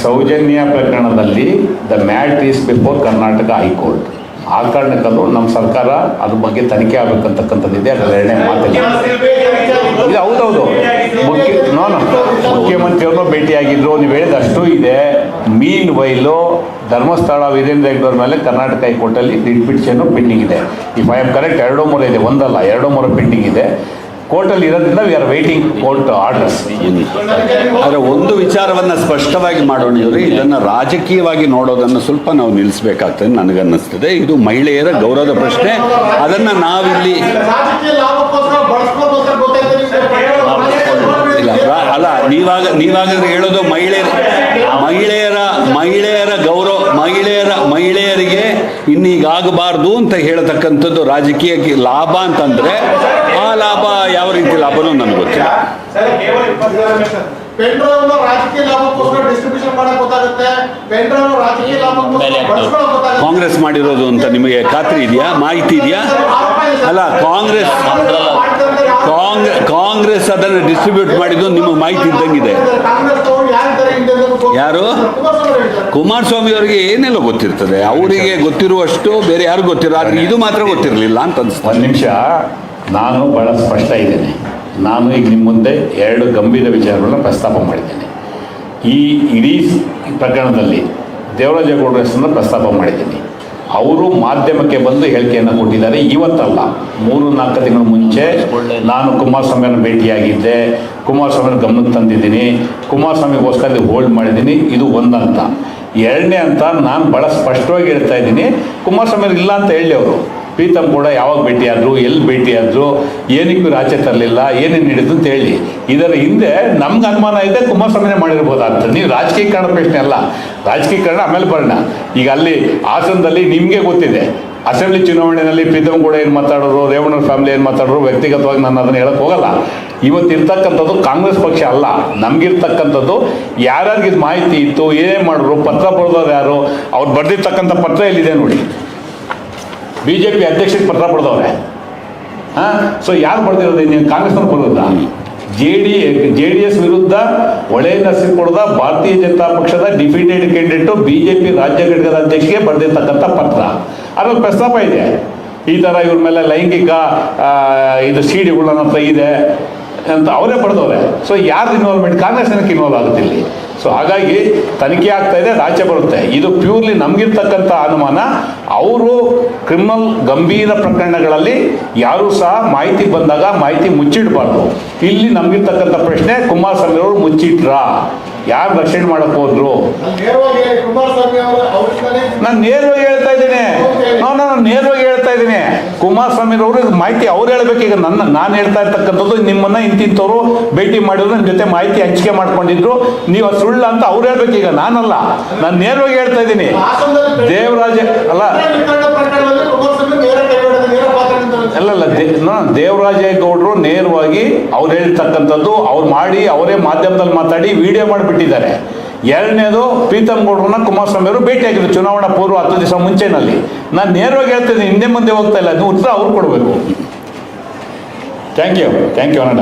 ಸೌಜನ್ಯ ಪ್ರಕರಣದಲ್ಲಿ the matter is before Karnataka high court. ಆ ಕಾರಣಕ್ಕದು ನಮ್ಮ ಸರ್ಕಾರ ಅದ್ರ ಬಗ್ಗೆ ತನಿಖೆ ಆಗಬೇಕಂತಕ್ಕಂಥದ್ದಿದೆ ಅದರ ಎರಡನೇ ಮಾತಿಲ್ಲ ಇದು ಹೌದೌದು. ಮುಖ್ಯ ನೋ ನೋ. ಮುಖ್ಯಮಂತ್ರಿಯವ್ರನ್ನೂ ಭೇಟಿಯಾಗಿದ್ರು ನೀವು ಹೇಳಿದಷ್ಟು ಇದೆ. ಮೀನ್ ವೈಲು ಧರ್ಮಸ್ಥಳ ವೀರೇಂದ್ರ ಹೆಗ್ಡೋರ್ ಮೇಲೆ ಕರ್ನಾಟಕ ಹೈಕೋರ್ಟಲ್ಲಿ ರಿಟ್ ಪಿಟಿಷನ್ನು ಪೆಂಡಿಂಗ್ ಇದೆ. ಇಫ್ ಐ ಆಮ್ ಕರೆಕ್ಟ್ ಎರಡೋ ಮೂರು ಇದೆ, ಒಂದಲ್ಲ, ಎರಡೋ ಮೂರು ಪೆಂಡಿಂಗ್ ಇದೆ. ಕೋರ್ಟಲ್ಲಿ ಇರೋದ್ರಿಂದ we are waiting court orders
ಆದರೆ ಒಂದು ವಿಚಾರವನ್ನು ಸ್ಪಷ್ಟವಾಗಿ ಮಾಡೋಣ ಇವರು, ಇದನ್ನು ರಾಜಕೀಯವಾಗಿ ನೋಡೋದನ್ನು ಸ್ವಲ್ಪ ನಾವು ನಿಲ್ಲಿಸಬೇಕಾಗ್ತದೆ ನನಗನ್ನಿಸ್ತದೆ. ಇದು ಮಹಿಳೆಯರ ಗೌರವದ ಪ್ರಶ್ನೆ. ಅದನ್ನು ನಾವಿಲ್ಲಿ ಇಲ್ಲ, ಅಲ್ಲ, ನೀವಾಗ ನೀವಾಗ ಹೇಳೋದು ಮಹಿಳೆಯರ ಮಹಿಳೆಯರ ಮಹಿಳೆಯರ ಗೌರವ ಮಹಿಳೆಯರ ಮಹಿಳೆಯರಿಗೆ ಇನ್ನೀಗಾಗಬಾರ್ದು ಅಂತ ಹೇಳತಕ್ಕಂಥದ್ದು ರಾಜಕೀಯಕ್ಕೆ ಲಾಭ ಅಂತಂದ್ರೆ ಆ ಲಾಭ ಯಾವ ರೀತಿ ಲಾಭನೂ ನನಗೆ ಗೊತ್ತಿಲ್ಲ.
ರಾಜಕೀಯ ರಾಜಕೀಯ
ಕಾಂಗ್ರೆಸ್ ಮಾಡಿರೋದು ಅಂತ ನಿಮಗೆ ಖಾತ್ರಿ ಇದೆಯಾ? ಮಾಹಿತಿ ಇದೆಯಾ? ಅಲ್ಲ ಕಾಂಗ್ರೆಸ್ ಕಾಂಗ್ ಕಾಂಗ್ರೆಸ್ ಅದನ್ನು ಡಿಸ್ಟ್ರಿಬ್ಯೂಟ್ ಮಾಡಿದ್ದು ನಿಮಗೆ ಮಾಹಿತಿ ಇದ್ದಂಗಿದೆ. ಯಾರು?
ಕುಮಾರಸ್ವಾಮಿ.
ಅವರಿಗೆ ಏನೆಲ್ಲ ಗೊತ್ತಿರ್ತದೆ ಅವರಿಗೆ ಗೊತ್ತಿರುವಷ್ಟು ಬೇರೆ ಯಾರು ಗೊತ್ತಿರೋ ಆದ್ರೆ ಇದು ಮಾತ್ರ ಗೊತ್ತಿರಲಿಲ್ಲ ಅಂತ ಅನ್ಸ್ತದೆ
ಒಂದು ನಿಮಿಷ ನಾನು ಬಹಳ ಸ್ಪಷ್ಟ ಇದ್ದೇನೆ ನಾನು ಈಗ ನಿಮ್ಮ ಮುಂದೆ ಎರಡು ಗಂಭೀರ ವಿಚಾರಗಳನ್ನ ಪ್ರಸ್ತಾಪ ಮಾಡಿದ್ದೇನೆ ಈ ಇಡೀ ಪ್ರಕರಣದಲ್ಲಿ ದೇವರಾಜೇಗೌಡರ ಹೆಸರನ್ನು ಪ್ರಸ್ತಾಪ ಮಾಡಿದ್ದೀನಿ ಅವರು ಮಾಧ್ಯಮಕ್ಕೆ ಬಂದು ಹೇಳಿಕೆಯನ್ನು ಕೊಟ್ಟಿದ್ದಾರೆ. ಇವತ್ತಲ್ಲ, ಮೂರು, ನಾಲ್ಕು ತಿಂಗಳ ಮುಂಚೆ ನಾನು ಕುಮಾರಸ್ವಾಮಿಯನ್ನು ಭೇಟಿಯಾಗಿದ್ದೆ. ಕುಮಾರಸ್ವಾಮಿಯನ್ನು ಗಮನಕ್ಕೆ ತಂದಿದ್ದೀನಿ. ಕುಮಾರಸ್ವಾಮಿಗೋಸ್ಕರ ಹೋಲ್ಡ್ ಮಾಡಿದ್ದೀನಿ. ಇದು ಒಂದಂತ. ಎರಡನೇ ಅಂತ ನಾನು ಭಾಳ ಸ್ಪಷ್ಟವಾಗಿ ಹೇಳ್ತಾ ಇದ್ದೀನಿ. ಕುಮಾರಸ್ವಾಮಿ ಇಲ್ಲ ಅಂತ ಹೇಳಿ ಅವರು. ಪ್ರೀತಮ್ ಕೂಡ ಯಾವಾಗ ಭೇಟಿಯಾದರು ಎಲ್ಲಿ ಭೇಟಿಯಾದರು ಏನಕ್ಕೆ ರಾಜ್ಯ ತರಲಿಲ್ಲ, ಏನೇನು ಹಿಡಿದು ಅಂತ ಹೇಳಿ. ಇದರ ಹಿಂದೆ ನಮ್ಗೆ ಅನುಮಾನ ಇದೆ, ಕುಮಾರಸ್ವಾಮಿನೇ ಮಾಡಿರ್ಬೋದಾಗ್ತದೆ ನೀವು ರಾಜಕೀಯಕರಣ ಪ್ರಶ್ನೆ ಅಲ್ಲ. ರಾಜಕೀಯಕರಣ ಆಮೇಲೆ ಬರೋಣ ಈಗ ಅಲ್ಲಿ ಹಾಸನದಲ್ಲಿ ನಿಮಗೆ ಗೊತ್ತಿದೆ. ಅಸೆಂಬ್ಲಿ ಚುನಾವಣೆಯಲ್ಲಿ ಪ್ರೀತಮ್ ಕೂಡ ಏನು ಮಾತಾಡೋರು ರೇವಣ್ಣ ಫ್ಯಾಮಿಲಿ ಏನು ಮಾತಾಡೋರು, ವ್ಯಕ್ತಿಗತವಾಗಿ ನಾನು ಅದನ್ನು ಹೇಳಕ್ಕೆ ಹೋಗಲ್ಲ. ಇವತ್ತು ಇರ್ತಕ್ಕಂಥದ್ದು ಕಾಂಗ್ರೆಸ್ ಪಕ್ಷ ಅಲ್ಲ. ನಮಗಿರ್ತಕ್ಕಂಥದ್ದು ಯಾರ್ಯಾರಿಗೆ ಮಾಹಿತಿ ಇತ್ತು, ಏನೇನು ಮಾಡಿದ್ರು, ಪತ್ರ ಬರೆದವ್ರು ಯಾರು, ಅವ್ರು ಬರೆದಿರ್ತಕ್ಕಂಥ ಪತ್ರ ಎಲ್ಲಿದೆ ನೋಡಿ. ಬಿ ಜೆ ಪಿ ಅಧ್ಯಕ್ಷರಿಗೆ ಪತ್ರ ಪಡೆದವ್ರೆ ಹಾಂ? ಸೊ ಯಾರು ಬರೆದಿರೋದು ನೀವು ಕಾಂಗ್ರೆಸ್ನವ್ರು ಬರೋದ J D J D S ವಿರುದ್ಧ ಒಳೆ ನರಸೀಪುರದ ಭಾರತೀಯ ಜನತಾ ಪಕ್ಷದ defeated candidate B J P ರಾಜ್ಯ ಘಟಕದ ಅಧ್ಯಕ್ಷರಿಗೆ ಬರೆದಿರ್ತಕ್ಕಂಥ ಪತ್ರ. ಅದ್ರಲ್ಲಿ ಪ್ರಸ್ತಾಪ ಇದೆ. ಈ ಥರ ಇವ್ರ ಮೇಲೆ ಲೈಂಗಿಕ ಇದು ಸಿಡಿಗಳು ಇದೆ ಅಂತ ಅವರೇ ಬರೆದವ್ರೆ ಸೊ ಯಾರು ಇನ್ವಾಲ್ವ್ಮೆಂಟ್ ಕಾಂಗ್ರೆಸ್ ಏನಕ್ಕೆ ಇನ್ವಾಲ್ವ್ ಆಗುತ್ತೆ ಇಲ್ಲಿ. ಸೊ ಹಾಗಾಗಿ ತನಿಖೆ ಆಗ್ತಾ ಇದೆ ಆಚೆ ಬರುತ್ತೆ. ಇದು ಪ್ಯೂರ್ಲಿ ನಮಗಿರ್ತಕ್ಕಂಥ ಅನುಮಾನ. ಅವರು ಕ್ರಿಮಿನಲ್ ಗಂಭೀರ ಪ್ರಕರಣಗಳಲ್ಲಿ ಯಾರೂ ಸಹ ಮಾಹಿತಿ ಬಂದಾಗ ಮಾಹಿತಿ ಮುಚ್ಚಿಡಬಾರ್ದು. ಇಲ್ಲಿ ನಮಗಿರ್ತಕ್ಕಂಥ ಪ್ರಶ್ನೆ ಕುಮಾರಸ್ವಾಮಿ ಅವರು ಮುಚ್ಚಿಟ್ರಾ? ಯಾರು ರಕ್ಷಣೆ ಮಾಡಕ್ ಹೋದ್ರು? ನಾನು ನೇರವಾಗಿ ಹೇಳ್ತಾ ಇದ್ದೀನಿ. ನಾನು ನೇರವಾಗಿ ಹೇಳ್ತಾ ಇದ್ದೀನಿ. ಕುಮಾರಸ್ವಾಮಿ ಅವರು ಮಾಹಿತಿ ಅವ್ರು ಹೇಳ್ಬೇಕು. ಈಗ ನನ್ನ, ನಾನು ಹೇಳ್ತಾ ಇರ್ತಕ್ಕಂಥದ್ದು ನಿಮ್ಮನ್ನ ಇಂತಿಂಥವ್ರು ಭೇಟಿ ಮಾಡಿದ್ರು ನನ್ನ ಜೊತೆ ಮಾಹಿತಿ ಹಂಚಿಕೆ ಮಾಡ್ಕೊಂಡಿದ್ರು. ನೀವು ಸುಳ್ಳು ಅಂತ ಅವ್ರು ಹೇಳ್ಬೇಕು. ಈಗ ನಾನಲ್ಲ. ನಾನು ನೇರವಾಗಿ ಹೇಳ್ತಾ ಇದ್ದೀನಿ. ದೇವರಾಜ, ಅಲ್ಲ
ವಿತರಣಾ ಪ್ರಕರಣದಲ್ಲಿ ಕುಮಾರಸ್ವಾಮಿ ನೇರ ಕೈಗೊಳ್ಳದ ನೇರ ಪಾತ್ರದಿಂದ
ಅಲ್ಲಲ್ಲ, ದೇ ಗೌಡರು ನೇರವಾಗಿ ಅವ್ರು ಹೇಳ್ತಕ್ಕಂಥದ್ದು, ಅವ್ರು ಮಾಡಿ ಅವರೇ ಮಾಧ್ಯಮದಲ್ಲಿ ಮಾತಾಡಿ ವಿಡಿಯೋ ಮಾಡಿಬಿಟ್ಟಿದ್ದಾರೆ. ಎರಡನೇದು ಪ್ರೀತಮ್ ಗೌಡ್ರನ್ನ ಕುಮಾರಸ್ವಾಮಿ ಅವರು ಭೇಟಿಯಾಗಿದ್ರು ಚುನಾವಣಾ ಪೂರ್ವ ಹತ್ತು ದಿವಸ ಮುಂಚೆನಲ್ಲಿ. ನಾನು ನೇರವಾಗಿ ಹೇಳ್ತೀನಿ ಹಿಂದೆ ಮುಂದೆ ಹೋಗ್ತಾ ಇಲ್ಲ, ನೀವು ಉತ್ತರ ಅವ್ರು ಕೊಡಬೇಕು. Thank you thank you ಅನಡ